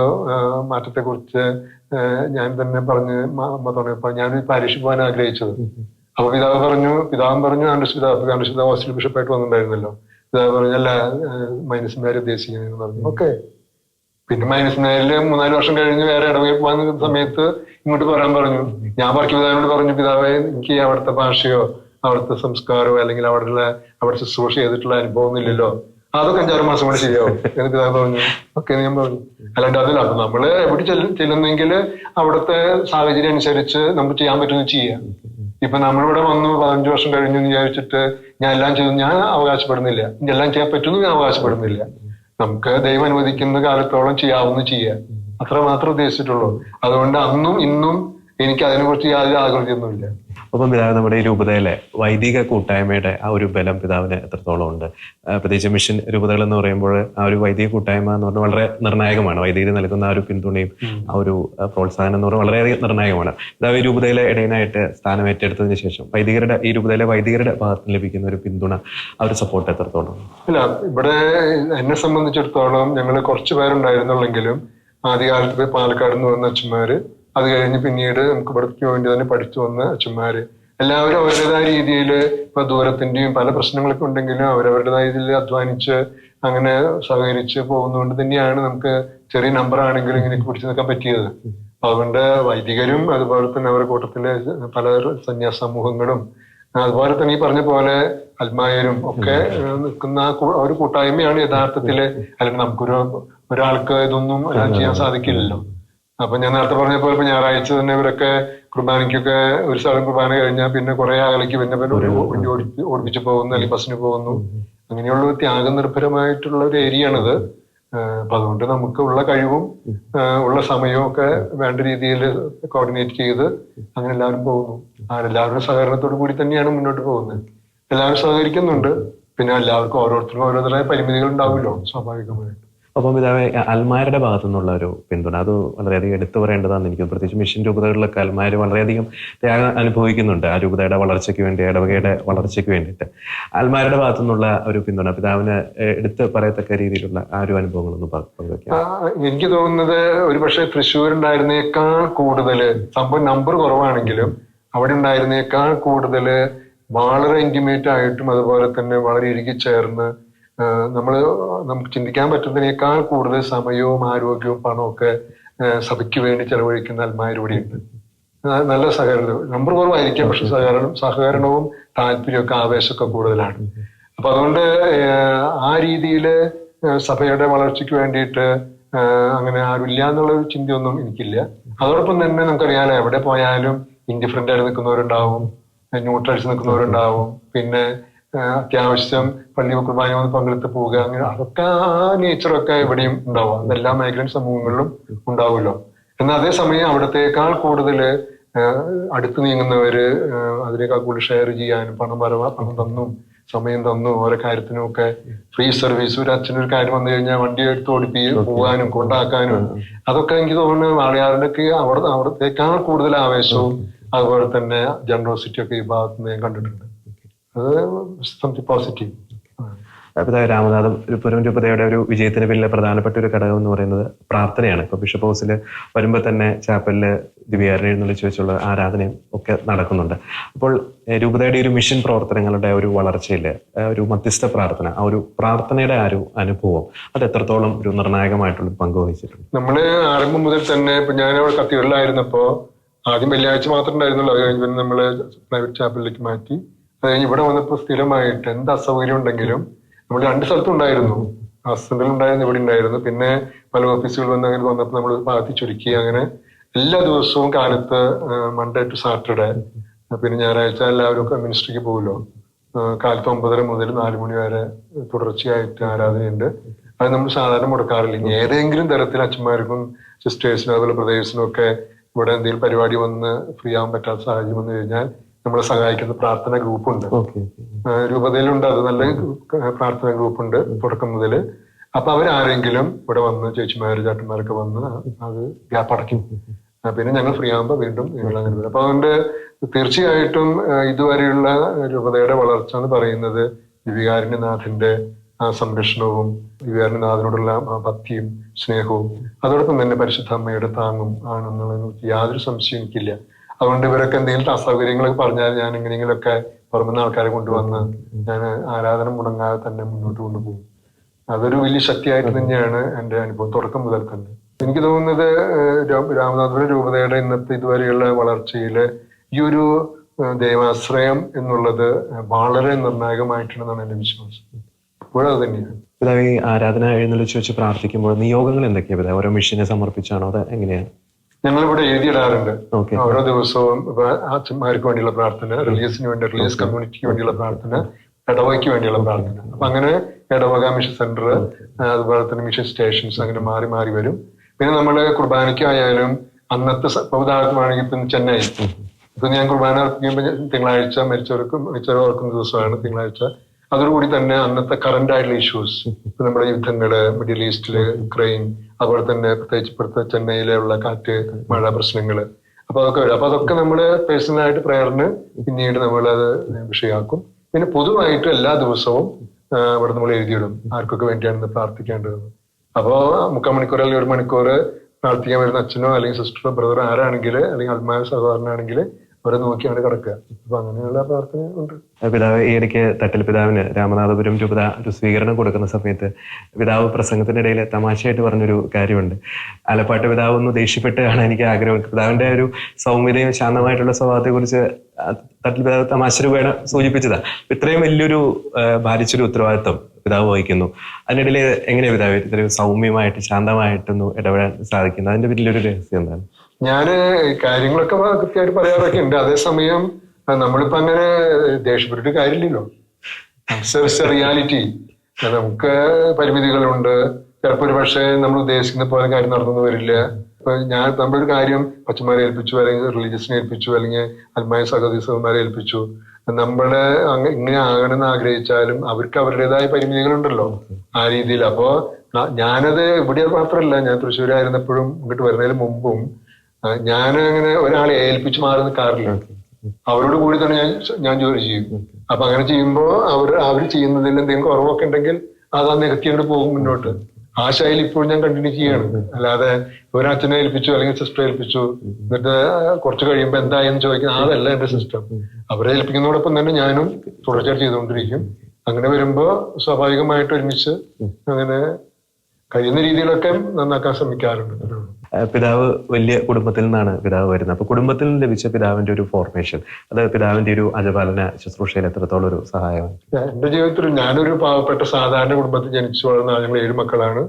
മാറ്റത്തെ കുറിച്ച് ഞാൻ തന്നെ പറഞ്ഞ് മ- മ- തുടങ്ങിയപ്പോ ഞാൻ പാരീഷിൽ പോകാൻ ആഗ്രഹിച്ചത്. അപ്പൊ പിതാവ് പറഞ്ഞു പിതാവും പറഞ്ഞു ആൻഡ്രസ് പിതാവ് ഹോസ്റ്റൽ ബിഷപ്പായിട്ട് വന്നിട്ടുണ്ടായിരുന്നല്ലോ. പിതാവ് പറഞ്ഞു അല്ല മൈനസ്മാരെ ഉദ്ദേശിക്കുന്നു പറഞ്ഞു. ഓക്കെ. പിന്നെ മൈനസ് മൂന്നാൽ വർഷം കഴിഞ്ഞ് വേറെ ഇടവകയിൽ പോകാൻ സമയത്ത് ഇങ്ങോട്ട് പറയാൻ പറഞ്ഞു. ഞാൻ പറക്കി പിതാവിനോട് പറഞ്ഞു പിതാവെ എനിക്ക് അവിടുത്തെ ഭാഷയോ അവിടുത്തെ സംസ്കാരമോ അല്ലെങ്കിൽ അവിടെ അവിടെ ശുശ്രൂഷ ചെയ്തിട്ടുള്ള അനുഭവം ഇല്ലല്ലോ. അതൊക്കെ അഞ്ചാറ് മാസം കൂടെ ശരിയാവും എന്ന് പിതാവ് പറഞ്ഞു. ഓക്കെ ഞാൻ പറഞ്ഞു. അല്ലാണ്ട് അതല്ല. അപ്പൊ നമ്മൾ എവിടെ ചെല്ലും ചെല്ലുന്നെങ്കിൽ അവിടുത്തെ സാഹചര്യം അനുസരിച്ച് നമുക്ക് ചെയ്യാൻ പറ്റുന്നത് ചെയ്യാം. ഇപ്പൊ നമ്മളിവിടെ വന്നു പതിനഞ്ച് വർഷം കഴിഞ്ഞു വിചാരിച്ചിട്ട് ഞാൻ എല്ലാം ചെയ്തു. ഞാൻ അവകാശപ്പെടുന്നില്ല. എല്ലാം ചെയ്യാൻ പറ്റുമെന്ന് ഞാൻ അവകാശപ്പെടുന്നില്ല. നമുക്ക് ദൈവം അനുവദിക്കുന്ന കാലത്തോളം ചെയ്യാവുന്ന ചെയ്യാം അത്ര മാത്രം ഉദ്ദേശിച്ചിട്ടുള്ളൂ. അതുകൊണ്ട് അന്നും ഇന്നും എനിക്ക് അതിനെക്കുറിച്ച് യാതൊരു ആകൃതിയൊന്നുമില്ല ഒപ്പം പിതാവ് നമ്മുടെ ഈ രൂപതയിലെ വൈദിക കൂട്ടായ്മയുടെ ആ ഒരു ബലം പിതാവിന് എത്രത്തോളം ഉണ്ട്? പ്രത്യേകിച്ച് മിഷൻ രൂപതകൾ എന്ന് പറയുമ്പോൾ ആ ഒരു വൈദിക കൂട്ടായ്മ എന്ന് പറഞ്ഞാൽ വളരെ നിർണായകമാണ്. വൈദികർ നൽകുന്ന ആ ഒരു പിന്തുണയും ആ ഒരു പ്രോത്സാഹനം എന്ന് പറഞ്ഞാൽ വളരെയധികം നിർണായകമാണ്. പിതാവ് ഈ രൂപതയിലെ ഇടയിനായിട്ട് സ്ഥാനം ഏറ്റെടുത്തതിന് ശേഷം വൈദികരുടെ ഈ രൂപതയിലെ വൈദികരുടെ ഭാഗത്ത് ലഭിക്കുന്ന ഒരു പിന്തുണ ആ ഒരു സപ്പോർട്ട് എത്രത്തോളം ഇല്ല ഇവിടെ എന്നെ സംബന്ധിച്ചിടത്തോളം ഞങ്ങൾ കുറച്ച് പേരുണ്ടായിരുന്നുള്ളെങ്കിലും ആദ്യകാലത്ത് പാലക്കാട് നിന്ന് വന്ന അച്ഛന്മാര് അത് കഴിഞ്ഞ് പിന്നീട് നമുക്ക് ഇവിടേക്ക് വേണ്ടി തന്നെ പഠിച്ചു വന്ന അച്ഛന്മാര്. എല്ലാവരും അവരുടേതായ രീതിയിൽ ഇപ്പൊ ദൂരത്തിന്റെയും പല പ്രശ്നങ്ങളൊക്കെ ഉണ്ടെങ്കിലും അവരവരുടേതായ രീതിയിൽ അധ്വാനിച്ച് അങ്ങനെ സഹകരിച്ച് പോകുന്നതുകൊണ്ട് തന്നെയാണ് നമുക്ക് ചെറിയ നമ്പർ ആണെങ്കിലും ഇങ്ങനെ പിടിച്ചു നിൽക്കാൻ പറ്റിയത്. അതുകൊണ്ട് വൈദികരും അതുപോലെ തന്നെ അവരുടെ കൂട്ടത്തിലെ പല സന്യാസ സമൂഹങ്ങളും അതുപോലെ തന്നെ ഈ പറഞ്ഞ പോലെ അൽമായരും ഒക്കെ നിൽക്കുന്ന ഒരു കൂട്ടായ്മയാണ് യഥാർത്ഥത്തിൽ അല്ലെങ്കിൽ നമുക്കൊരു ഒരാൾക്ക് ഇതൊന്നും ചെയ്യാൻ സാധിക്കില്ലല്ലോ. അപ്പൊ ഞാൻ നേരത്തെ പറഞ്ഞപ്പോൾ ഇപ്പൊ ഞായറാഴ്ച തന്നെ ഇവരൊക്കെ കുർബാനയ്ക്കൊക്കെ ഒരു സ്ഥലം കുർബാന കഴിഞ്ഞാൽ പിന്നെ കുറെ അകലേക്ക് പിന്നെ വണ്ടി ഓടിച്ച് ഓടിപ്പിച്ച് പോകുന്നു അല്ലെങ്കിൽ ബസ്സിന് പോകുന്നു. അങ്ങനെയുള്ള ഒരു ത്യാഗനിർഭരമായിട്ടുള്ള ഒരു ഏരിയ ഏഹ് അപ്പൊ അതുകൊണ്ട് നമുക്ക് ഉള്ള കഴിവും ഉള്ള സമയവും ഒക്കെ വേണ്ട രീതിയിൽ കോർഡിനേറ്റ് ചെയ്ത് അങ്ങനെ എല്ലാവരും പോകുന്നു. എല്ലാവരുടെ സഹകരണത്തോടു കൂടി തന്നെയാണ് മുന്നോട്ട് പോകുന്നത്. എല്ലാവരും സഹകരിക്കുന്നുണ്ട്. പിന്നെ എല്ലാവർക്കും ഓരോരുത്തർക്കും ഓരോരുത്തരായ പരിമിതികൾ ഉണ്ടാവുമല്ലോ സ്വാഭാവികമായിട്ട്. ഒപ്പം പിതാവെ അൽമാരുടെ ഭാഗത്തു നിന്നുള്ള ഒരു പിന്തുണ. അത് വളരെയധികം എടുത്തു പറയേണ്ടതാണെന്ന് എനിക്ക് പ്രത്യേകിച്ച് മിഷൻ രൂപതകളിലൊക്കെ അൽമാര് വളരെയധികം ത്യാഗം അനുഭവിക്കുന്നുണ്ട്. ആ രൂപതയുടെ വളർച്ചയ്ക്ക് വേണ്ടി ഇടവകയുടെ വളർച്ചയ്ക്ക് വേണ്ടിയിട്ട്. അൽമാരുടെ ഭാഗത്തു നിന്നുള്ള ഒരു പിന്തുണ പിതാവിന് എടുത്ത് പറയത്തക്ക രീതിയിലുള്ള ആ ഒരു അനുഭവങ്ങളൊന്ന് പങ്ക് പങ്കുവയ്ക്കാം എനിക്ക് തോന്നുന്നത് ഒരുപക്ഷെ പക്ഷേ ഉണ്ടായിരുന്നേക്കാൾ കൂടുതൽ സംഭവം നമ്പർ കുറവാണെങ്കിലും അവിടെ ഉണ്ടായിരുന്നേക്കാൾ കൂടുതൽ വളരെ ഇന്റിമേറ്റ് ആയിട്ടും അതുപോലെ തന്നെ വളരെ ഇരുകി ചേർന്ന് നമ്മൾ നമുക്ക് ചിന്തിക്കാൻ പറ്റുന്നതിനേക്കാൾ കൂടുതൽ സമയവും ആരോഗ്യവും പണവും ഒക്കെ സഭയ്ക്ക് വേണ്ടി ചെലവഴിക്കുന്ന അൽമാരിവിടെയുണ്ട് നല്ല സഹകരണം. നമ്പർ കുറവായിരിക്കാം പക്ഷെ സഹകരണം സഹകരണവും താല്പര്യമൊക്കെ ആവേശമൊക്കെ കൂടുതലാണ്. അപ്പൊ അതുകൊണ്ട് ആ രീതിയിൽ സഭയുടെ വളർച്ചയ്ക്ക് വേണ്ടിയിട്ട് അങ്ങനെ ആരുമില്ല എന്നുള്ള ഒരു ചിന്തയൊന്നും എനിക്കില്ല. അതോടൊപ്പം തന്നെ നമുക്കറിയാലോ എവിടെ പോയാലും ഇൻഡിഫറന്റ് ആയിട്ട് നിൽക്കുന്നവരുണ്ടാവും ന്യൂട്രൽസ് നിൽക്കുന്നവരുണ്ടാവും പിന്നെ അത്യാവശ്യം പള്ളി കുർബാന വന്ന് പങ്കെടുത്ത് പോവുക അങ്ങനെ അതൊക്കെ ആ നേച്ചറൊക്കെ എവിടെയും ഉണ്ടാവും. അതെല്ലാ മൈഗ്രന്റ് സമൂഹങ്ങളിലും ഉണ്ടാവുമല്ലോ. എന്നാൽ അതേസമയം അവിടത്തേക്കാൾ കൂടുതൽ അടുത്ത് നീങ്ങുന്നവര് അതിനേക്കാൾ കൂടുതൽ ഷെയർ ചെയ്യാനും പണം വരവ പണം തന്നും സമയം തന്നു ഓരോ കാര്യത്തിനും ഒക്കെ ഫ്രീ സർവീസ് ഒരു അച്ഛനൊരു കാര്യം വന്നു കഴിഞ്ഞാൽ വണ്ടി എടുത്ത് ഓടിപ്പി പോകാനും കൊണ്ടാക്കാനും. അതൊക്കെ എനിക്ക് തോന്നുന്നു വാളയാറിലേക്ക് അവിടെ അവിടത്തേക്കാൾ കൂടുതൽ ആവേശവും അതുപോലെ തന്നെ ജനറോസിറ്റി ഒക്കെ ഈ ഭാഗത്ത് നിന്ന് ഞാൻ കണ്ടിട്ടുണ്ട്. അത് സംതിങ് പോസിറ്റീവ് പിതാവ് രാമനാഥം പുരം രൂപതയുടെ ഒരു വിജയത്തിന് പിന്നിലെ പ്രധാനപ്പെട്ട ഒരു ഘടകം എന്ന് പറയുന്നത് പ്രാർത്ഥനയാണ്. ഇപ്പൊ ബിഷപ്പ് ഹൗസിൽ വരുമ്പോൾ തന്നെ ചാപ്പലിൽ ദിവ്യാരനെ എഴുന്നള്ളിച്ച് വെച്ചുള്ള ആരാധനയും ഒക്കെ നടക്കുന്നുണ്ട്. അപ്പോൾ രൂപതയുടെ ഒരു മിഷൻ പ്രവർത്തനങ്ങളുടെ ഒരു വളർച്ചയിൽ ഒരു മധ്യസ്ഥ പ്രാർത്ഥന ആ ഒരു പ്രാർത്ഥനയുടെ ആ ഒരു അനുഭവം അത് എത്രത്തോളം ഒരു നിർണായകമായിട്ടുള്ള പങ്ക് വഹിച്ചിട്ടുണ്ട്? നമ്മൾ ആരംഭം മുതൽ തന്നെ ഇപ്പൊ ഞാൻ അവിടെ കത്തികളിലായിരുന്നപ്പോ ആദ്യം വെള്ളിയാഴ്ച മാത്രമേ ഉണ്ടായിരുന്നുള്ളൂ. അത് കഴിഞ്ഞ് പ്രൈവറ്റ് ചാപ്പലിലേക്ക് മാറ്റി. കഴിഞ്ഞ് ഇവിടെ വന്നപ്പോ സ്ഥിരമായിട്ട് എന്ത് അസൗകര്യം ഉണ്ടെങ്കിലും നമ്മൾ രണ്ട് സ്ഥലത്തും ഉണ്ടായിരുന്നു. ഉണ്ടായിരുന്നു ഇവിടെ ഉണ്ടായിരുന്നു. പിന്നെ പല ഓഫീസുകൾ വന്ന് അങ്ങനെ വന്നപ്പോൾ നമ്മൾ ഭാഗത്ത് ചുരുക്കി അങ്ങനെ എല്ലാ ദിവസവും കാലത്ത് മൺഡേ ടു സാറ്റർഡേ പിന്നെ ഞായറാഴ്ച എല്ലാവരും മിനിസ്ട്രിക്ക് പോകുമല്ലോ കാലത്ത് ഒമ്പതര മുതൽ നാല് മണി വരെ തുടർച്ചയായിട്ട് ആരാധനയുണ്ട്. അത് നമ്മൾ സാധാരണ മുടക്കാറില്ല. ഏതെങ്കിലും തരത്തിൽ അച്ഛന്മാർക്കും സിസ്റ്റേഴ്സിനും അതുപോലെ ബ്രദേഴ്സിനും ഒക്കെ ഇവിടെ എന്തെങ്കിലും പരിപാടി വന്ന് ഫ്രീ ആവാൻ പറ്റാത്ത സാഹചര്യം വന്നു കഴിഞ്ഞാൽ നമ്മളെ സഹായിക്കുന്ന പ്രാർത്ഥന ഗ്രൂപ്പുണ്ട്. ഉണ്ട് രൂപതയിലുണ്ട്. അത് നല്ല പ്രാർത്ഥന ഗ്രൂപ്പുണ്ട് തുടക്കം മുതൽ അപ്പൊ അവരാരെങ്കിലും ഇവിടെ വന്ന് ചേച്ചിമാര് ചേട്ടന്മാരൊക്കെ വന്ന് അത് ഗ്യാപ്പ് അടയ്ക്കും പിന്നെ ഞങ്ങൾ ഫ്രീ ആകുമ്പോൾ വീണ്ടും ഞങ്ങൾ അങ്ങനെ വരും. അപ്പൊ അതുകൊണ്ട് തീർച്ചയായിട്ടും ഇതുവരെയുള്ള രൂപതയുടെ വളർച്ച എന്ന് പറയുന്നത് ദിവികാരണ്യനാഥന്റെ ആ സംരക്ഷണവും ദിവികാരണ്യനാഥനോടുള്ള ആ ഭക്തിയും സ്നേഹവും അതോടൊപ്പം തന്നെ പരിശുദ്ധ അമ്മയുടെ താങ്ങും ആണെന്നുള്ളതിനെ യാതൊരു സംശയം എനിക്കില്ല അതുകൊണ്ട് ഇവരൊക്കെ എന്തെങ്കിലും അസൗകര്യങ്ങൾ പറഞ്ഞാൽ ഞാൻ എങ്ങനെയെങ്കിലുമൊക്കെ പുറമെന്ന് ആൾക്കാരെ കൊണ്ടുവന്ന് ഞാൻ ആരാധന മുടങ്ങാതെ തന്നെ മുന്നോട്ട് കൊണ്ടുപോകും. അതൊരു വലിയ ശക്തിയായിട്ട് തന്നെയാണ് എന്റെ അനുഭവം തുടക്കം മുതൽ തന്നെ. എനിക്ക് തോന്നുന്നത് രാമനാഥപുരം രൂപതയുടെ ഇന്നത്തെ ഇതുവരെയുള്ള വളർച്ചയിൽ ഈ ഒരു ദൈവാശ്രയം എന്നുള്ളത് വളരെ നിർണായകമായിട്ടുണ്ടെന്നാണ് എന്റെ വിശ്വാസം. ഇപ്പോഴും അത് തന്നെയാണ്. പിതാവ് ഈ ആരാധന എഴുന്നള്ളിച്ച് വെച്ച് പ്രാർത്ഥിക്കുമ്പോൾ നിയോഗങ്ങൾ എന്തൊക്കെയാണ് പിതാവ്? ഓരോ മിഷനെ സമർപ്പിച്ചാണോ? അത് എങ്ങനെയാണ്? ഞങ്ങളിവിടെ എഴുതിയിടാറുണ്ട്. ഓരോ ദിവസവും അച്ഛന്മാർക്ക് വേണ്ടിയുള്ള പ്രാർത്ഥന റിലീസിന് വേണ്ടി റിലീസ് കമ്മ്യൂണിറ്റിക്ക് വേണ്ടിയുള്ള പ്രാർത്ഥന ഇടവകയ്ക്ക് വേണ്ടിയുള്ള പ്രാർത്ഥന. അപ്പൊ അങ്ങനെ ഇടവക മിഷൻ സെന്റർ അതുപോലെ തന്നെ മിഷൻ സ്റ്റേഷൻസ് അങ്ങനെ മാറി മാറി വരും. പിന്നെ നമ്മൾ കുർബാനയ്ക്കായാലും അന്നത്തെ ഉദാഹരണമാണെങ്കിൽ ഇപ്പം ചെന്നൈ. ഇപ്പൊ ഞാൻ കുർബാന അർപ്പിക്കുമ്പോൾ തിങ്കളാഴ്ച മരിച്ചവർക്ക് മരിച്ചവരെ ഓർക്കുന്ന ദിവസമാണ് തിങ്കളാഴ്ച. അതോടുകൂടി തന്നെ അന്നത്തെ കറന്റ് ആയിട്ടുള്ള ഇഷ്യൂസ് ഇപ്പൊ നമ്മുടെ യുദ്ധങ്ങൾ മിഡിൽ ഈസ്റ്റിൽ യുക്രൈൻ അതുപോലെ തന്നെ പ്രത്യേകിച്ച് ഇപ്പോഴത്തെ ചെന്നൈയിലെ ഉള്ള കാറ്റ് മഴ പ്രശ്നങ്ങൾ അപ്പൊ അതൊക്കെ വരും. അപ്പൊ അതൊക്കെ നമ്മൾ പേഴ്സണൽ ആയിട്ട് പ്രയറിന് പിന്നീട് നമ്മൾ അത് വിഷയമാക്കും. പിന്നെ പൊതുവായിട്ട് എല്ലാ ദിവസവും ഇവിടെ നമ്മൾ എഴുതിയിടും. ആർക്കൊക്കെ വേണ്ടിയാണ് ഇന്ന് പ്രാർത്ഥിക്കേണ്ടതെന്ന്. അപ്പോ മുക്കാൽ മണിക്കൂർ അല്ലെങ്കിൽ ഒരു മണിക്കൂർ പ്രാർത്ഥിക്കാൻ വരുന്ന അച്ഛനോ അല്ലെങ്കിൽ സിസ്റ്ററോ ബ്രദറോ ആരാണെങ്കിൽ അല്ലെങ്കിൽ ആത്മായ സഹോദരനാണെങ്കിൽ അവരെ നോക്കിയാണ് കിടക്കുക അപ്പൊ അങ്ങനെയുള്ള പ്രാർത്ഥന ഉണ്ട്. പിതാവ് ഈ ഇടയ്ക്ക് തട്ടിൽ പിതാവിന് രാമനാഥപുരം രൂപത ഒരു സ്വീകരണം കൊടുക്കുന്ന സമയത്ത് പിതാവ് പ്രസംഗത്തിനിടയിൽ തമാശയായിട്ട് പറഞ്ഞൊരു കാര്യമുണ്ട്. ആലപ്പാട്ട് പിതാവ് ഒന്ന് ദേഷ്യപ്പെട്ട് കാണാൻ എനിക്ക് ആഗ്രഹം പിതാവിന്റെ ഒരു സൗമ്യതയും ശാന്തമായിട്ടുള്ള സ്വഭാവത്തെക്കുറിച്ച് തട്ടിൽ പിതാവ് തമാശ രൂപേണ സൂചിപ്പിച്ചതാ. ഇത്രയും വലിയൊരു ഭാരിച്ചൊരു ഉത്തരവാദിത്വം പിതാവ് വഹിക്കുന്നു. അതിനിടയിൽ എങ്ങനെയാണ് പിതാവ് ഇത്രയും സൗമ്യമായിട്ട് ശാന്തമായിട്ടൊന്നും ഇടപെടാൻ സാധിക്കുന്നത്? അതിന്റെ വലിയൊരു രഹസ്യം എന്താണ്? ഞാൻ കാര്യങ്ങളൊക്കെ കൃത്യമായിട്ട് പറയാറൊക്കെ ഉണ്ട് അതേസമയം നമ്മളിപ്പോ അങ്ങനെ ദേഷ്യപ്പെട്ടിട്ട് കാര്യമില്ലല്ലോ. റിയാലിറ്റി. നമുക്ക് പരിമിതികളുണ്ട്. ചിലപ്പോൾ ഒരു പക്ഷേ നമ്മൾ ഉദ്ദേശിക്കുന്ന പോലെ കാര്യം നടന്നു വരില്ല. ഇപ്പൊ ഞാൻ നമ്മളൊരു കാര്യം അച്ഛന്മാരെ ഏൽപ്പിച്ചു അല്ലെങ്കിൽ റിലീജിയസിനെ ഏൽപ്പിച്ചു അല്ലെങ്കിൽ അൽമായ സഹോദരിസന്മാരെ ഏൽപ്പിച്ചു. നമ്മൾ ഇങ്ങനെ ആകണമെന്ന് ആഗ്രഹിച്ചാലും അവർക്ക് അവരുടേതായ പരിമിതികളുണ്ടല്ലോ ആ രീതിയിൽ. അപ്പോ ഞാനത് ഇവിടെ മാത്രമല്ല ഞാൻ തൃശ്ശൂരായിരുന്നപ്പോഴും ഇങ്ങോട്ട് വരുന്നതിന് മുമ്പും ഞാൻ അങ്ങനെ ഒരാളെ ഏൽപ്പിച്ച് മാറി നിൽക്കാറില്ല അവരോട് കൂടി തന്നെ ഞാൻ ഞാൻ ജോലി ചെയ്യും. അപ്പൊ അങ്ങനെ ചെയ്യുമ്പോ അവർ അവർ ചെയ്യുന്നതിൽ എന്തെങ്കിലും കുറവൊക്കെ ഉണ്ടെങ്കിൽ അത് ആ നികത്തിയോണ്ട് പോകും മുന്നോട്ട്. ആ ശൈലി ഇപ്പോഴും ഞാൻ കണ്ടിന്യൂ ചെയ്യാണ്. അല്ലാതെ ഒരച്ഛനെ ഏൽപ്പിച്ചു അല്ലെങ്കിൽ സിസ്റ്റർ ഏൽപ്പിച്ചു. എന്നിട്ട് കുറച്ച് കഴിയുമ്പോ എന്തായെന്ന് ചോദിക്കുന്നത് അതല്ല എന്റെ സിസ്റ്റം അവരെ ഏൽപ്പിക്കുന്നതോടൊപ്പം തന്നെ ഞാനും തുടർച്ചയായിട്ട് ചെയ്തുകൊണ്ടിരിക്കും. അങ്ങനെ വരുമ്പോ സ്വാഭാവികമായിട്ട് ഒരുമിച്ച് അങ്ങനെ കഴിയുന്ന രീതിയിലൊക്കെ നന്നാക്കാൻ ശ്രമിക്കാറുണ്ട്. പിതാവ് വലിയ കുടുംബത്തിൽ നിന്നാണ് പിതാവ് വരുന്നത്. അപ്പൊ കുടുംബത്തിൽ നിന്ന് ലഭിച്ച പിതാവിന്റെ ഒരു ഫോർമേഷൻ അത് പിതാവിന്റെ ഒരു അജപാലന ശുശ്രൂഷയിൽ എത്രത്തോളം ഒരു സഹായമാണ് എന്റെ ജീവിതത്തിൽ ഞാനൊരു പാവപ്പെട്ട സാധാരണ കുടുംബത്തിൽ ജനിച്ചു വളർന്ന ഞങ്ങൾ ഏഴ് മക്കളാണ്.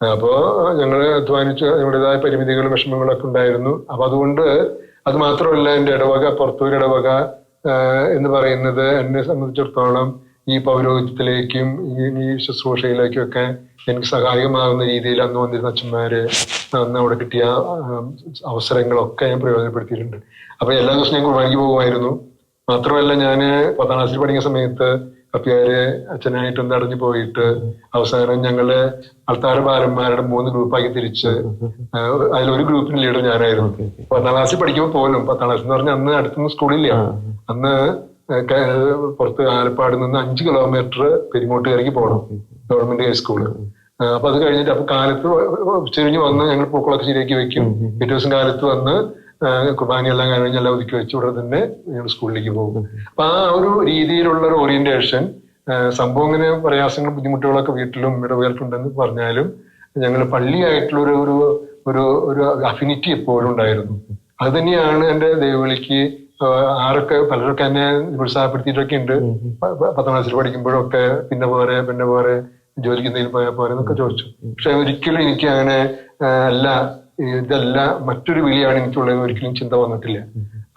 അപ്പോ ഞങ്ങൾ അധ്വാനിച്ച് ഞങ്ങളുടേതായ പരിമിതികളും വിഷമങ്ങളും ഒക്കെ ഉണ്ടായിരുന്നു. അപ്പൊ അതുകൊണ്ട് അത് മാത്രമല്ല എന്റെ ഇടവക പുറത്തൂർ ഇടവക എന്ന് പറയുന്നത് എന്നെ സംബന്ധിച്ചിടത്തോളം ഈ പൗരോഹിത്യത്തിലേക്കും ഈ ശുശ്രൂഷയിലേക്കും ഒക്കെ എനിക്ക് സഹായകമാകുന്ന രീതിയിൽ അന്ന് വന്നിരുന്ന അച്ഛന്മാര് അന്ന് അവിടെ കിട്ടിയ അവസരങ്ങളൊക്കെ ഞാൻ പ്രയോജനപ്പെടുത്തിയിട്ടുണ്ട്. അപ്പൊ എല്ലാ ദിവസവും ഞാൻ കുർബാനയ്ക്ക് പോകുമായിരുന്നു. മാത്രമല്ല ഞാൻ പത്താം ക്ലാസ്സിൽ പഠിക്കുന്ന സമയത്ത് അപ്പിയാര് അച്ഛനായിട്ടൊന്ന് അടഞ്ഞു പോയിട്ട് അവസാനം ഞങ്ങൾ അൾത്താര ബാലന്മാരുടെ മൂന്ന് ഗ്രൂപ്പാക്കി തിരിച്ച് അതിലൊരു ഗ്രൂപ്പിന് ലീഡർ ഞാനായിരുന്നു. പത്താം ക്ലാസ്സിൽ പഠിക്കുമ്പോൾ പോലും പത്താം ക്ലാസ് എന്ന് പറഞ്ഞാൽ അന്ന് അടുത്തൊന്നും സ്കൂളില്ല. അന്ന് പുറത്ത് ആലപ്പാട് നിന്ന് അഞ്ച് കിലോമീറ്റർ പെരിങ്ങോട്ടുകരയ്ക്ക് പോകണം ഗവൺമെന്റ് ഹൈസ്കൂൾ അപ്പൊ അത് കഴിഞ്ഞിട്ട് അപ്പൊ കാലത്ത് ചെരിഞ്ഞ് വന്ന് ഞങ്ങൾ പൂക്കളൊക്കെ ശരിയാക്കി വെക്കും. പിറ്റേ ദിവസം കാലത്ത് വന്ന് കുർബാനി കുർബാനയെല്ലാം കഴിഞ്ഞ് എല്ലാം ഒതുക്കി വെച്ച് ഉടനെ തന്നെ ഞങ്ങൾ സ്കൂളിലേക്ക് പോകും. അപ്പൊ ആ ഒരു രീതിയിലുള്ള ഒരു ഓറിയന്റേഷൻ സംഭവം ഇങ്ങനെ പ്രയാസങ്ങളും ബുദ്ധിമുട്ടുകളൊക്കെ വീട്ടിലും ഇടവേർക്കുണ്ടെന്ന് പറഞ്ഞാലും ഞങ്ങൾ പള്ളിയായിട്ടുള്ള ഒരു ഒരു ഒരു അഫിനിറ്റി എപ്പോഴും ഉണ്ടായിരുന്നു. അത് തന്നെയാണ് എന്റെ ദൈവവിളിക്ക് ആരൊക്കെ പലരൊക്കെ എന്നെ ഉത്സാഹപ്പെടുത്തിയിട്ടൊക്കെ ഉണ്ട് പത്താം ക്ലാസ്സിൽ പഠിക്കുമ്പോഴൊക്കെ പിന്നെ പോരെ പിന്നെ പോരെ ജോലിക്ക് എന്തെങ്കിലും പോയാൽ പോരെ എന്നൊക്കെ ചോദിച്ചു. പക്ഷെ ഒരിക്കലും എനിക്ക് അങ്ങനെ അല്ല ഇതല്ല മറ്റൊരു വിളിയാണ് എനിക്കുള്ളത് ഒരിക്കലും ചിന്ത വന്നിട്ടില്ല.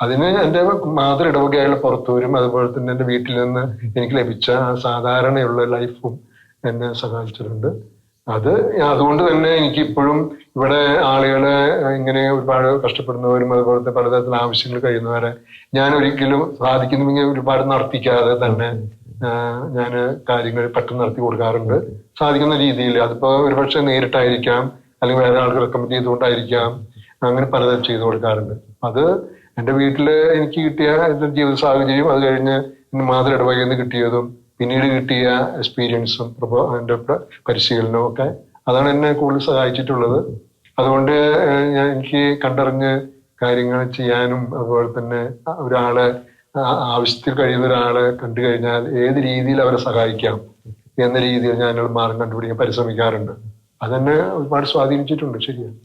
അതിന് എന്റെ മാതൃ ഇടവകയായുള്ള പുറത്തൂരും അതുപോലെ തന്നെ എന്റെ വീട്ടിൽ നിന്ന് എനിക്ക് ലഭിച്ച ആ സാധാരണയുള്ള ലൈഫും എന്നെ സഹായിച്ചിട്ടുണ്ട്. അത് അതുകൊണ്ട് തന്നെ എനിക്ക് ഇപ്പോഴും ഇവിടെ ആളുകൾ ഇങ്ങനെ ഒരുപാട് കഷ്ടപ്പെടുന്നവരും അതുപോലത്തെ പലതരത്തിലുള്ള ആവശ്യങ്ങൾ കഴിയുന്നവരെ ഞാൻ ഒരിക്കലും സാധിക്കുന്നുവെങ്കിൽ ഒരുപാട് നടത്തിക്കാതെ തന്നെ ഞാൻ കാര്യങ്ങൾ പെട്ടെന്ന് നടത്തി കൊടുക്കാറുണ്ട്. സാധിക്കുന്ന രീതിയിൽ. അതിപ്പോ ഒരുപക്ഷെ നേരിട്ടായിരിക്കാം അല്ലെങ്കിൽ വേറെ ആൾക്ക് റെക്കമെൻഡ് ചെയ്തുകൊണ്ടായിരിക്കാം അങ്ങനെ പലതരം ചെയ്തു കൊടുക്കാറുണ്ട്. അത് എന്റെ വീട്ടിൽ എനിക്ക് കിട്ടിയ ജീവിത സാഹചര്യം അത് കഴിഞ്ഞ് മാതൃ ഇടവകയിൽ നിന്ന് കിട്ടിയതും പിന്നീട് കിട്ടിയ എക്സ്പീരിയൻസും എന്റെ പരിശീലനവും ഒക്കെ അതാണ് എന്നെ കൂടുതൽ സഹായിച്ചിട്ടുള്ളത്. അതുകൊണ്ട് ഞാൻ എനിക്ക് കണ്ടറിഞ്ഞ് കാര്യങ്ങൾ ചെയ്യാനും അതുപോലെ തന്നെ ഒരാളെ ആവശ്യത്തിൽ കഴിയുന്ന ഒരാളെ കണ്ടു കഴിഞ്ഞാൽ ഏത് രീതിയിൽ അവരെ സഹായിക്കാം എന്ന രീതിയിൽ ഞാൻ മാർഗം കണ്ടുപിടിക്കാൻ പരിശ്രമിക്കാറുണ്ട്. അതെന്നെ ഒരുപാട് സ്വാധീനിച്ചിട്ടുണ്ട് ശരിയാണ്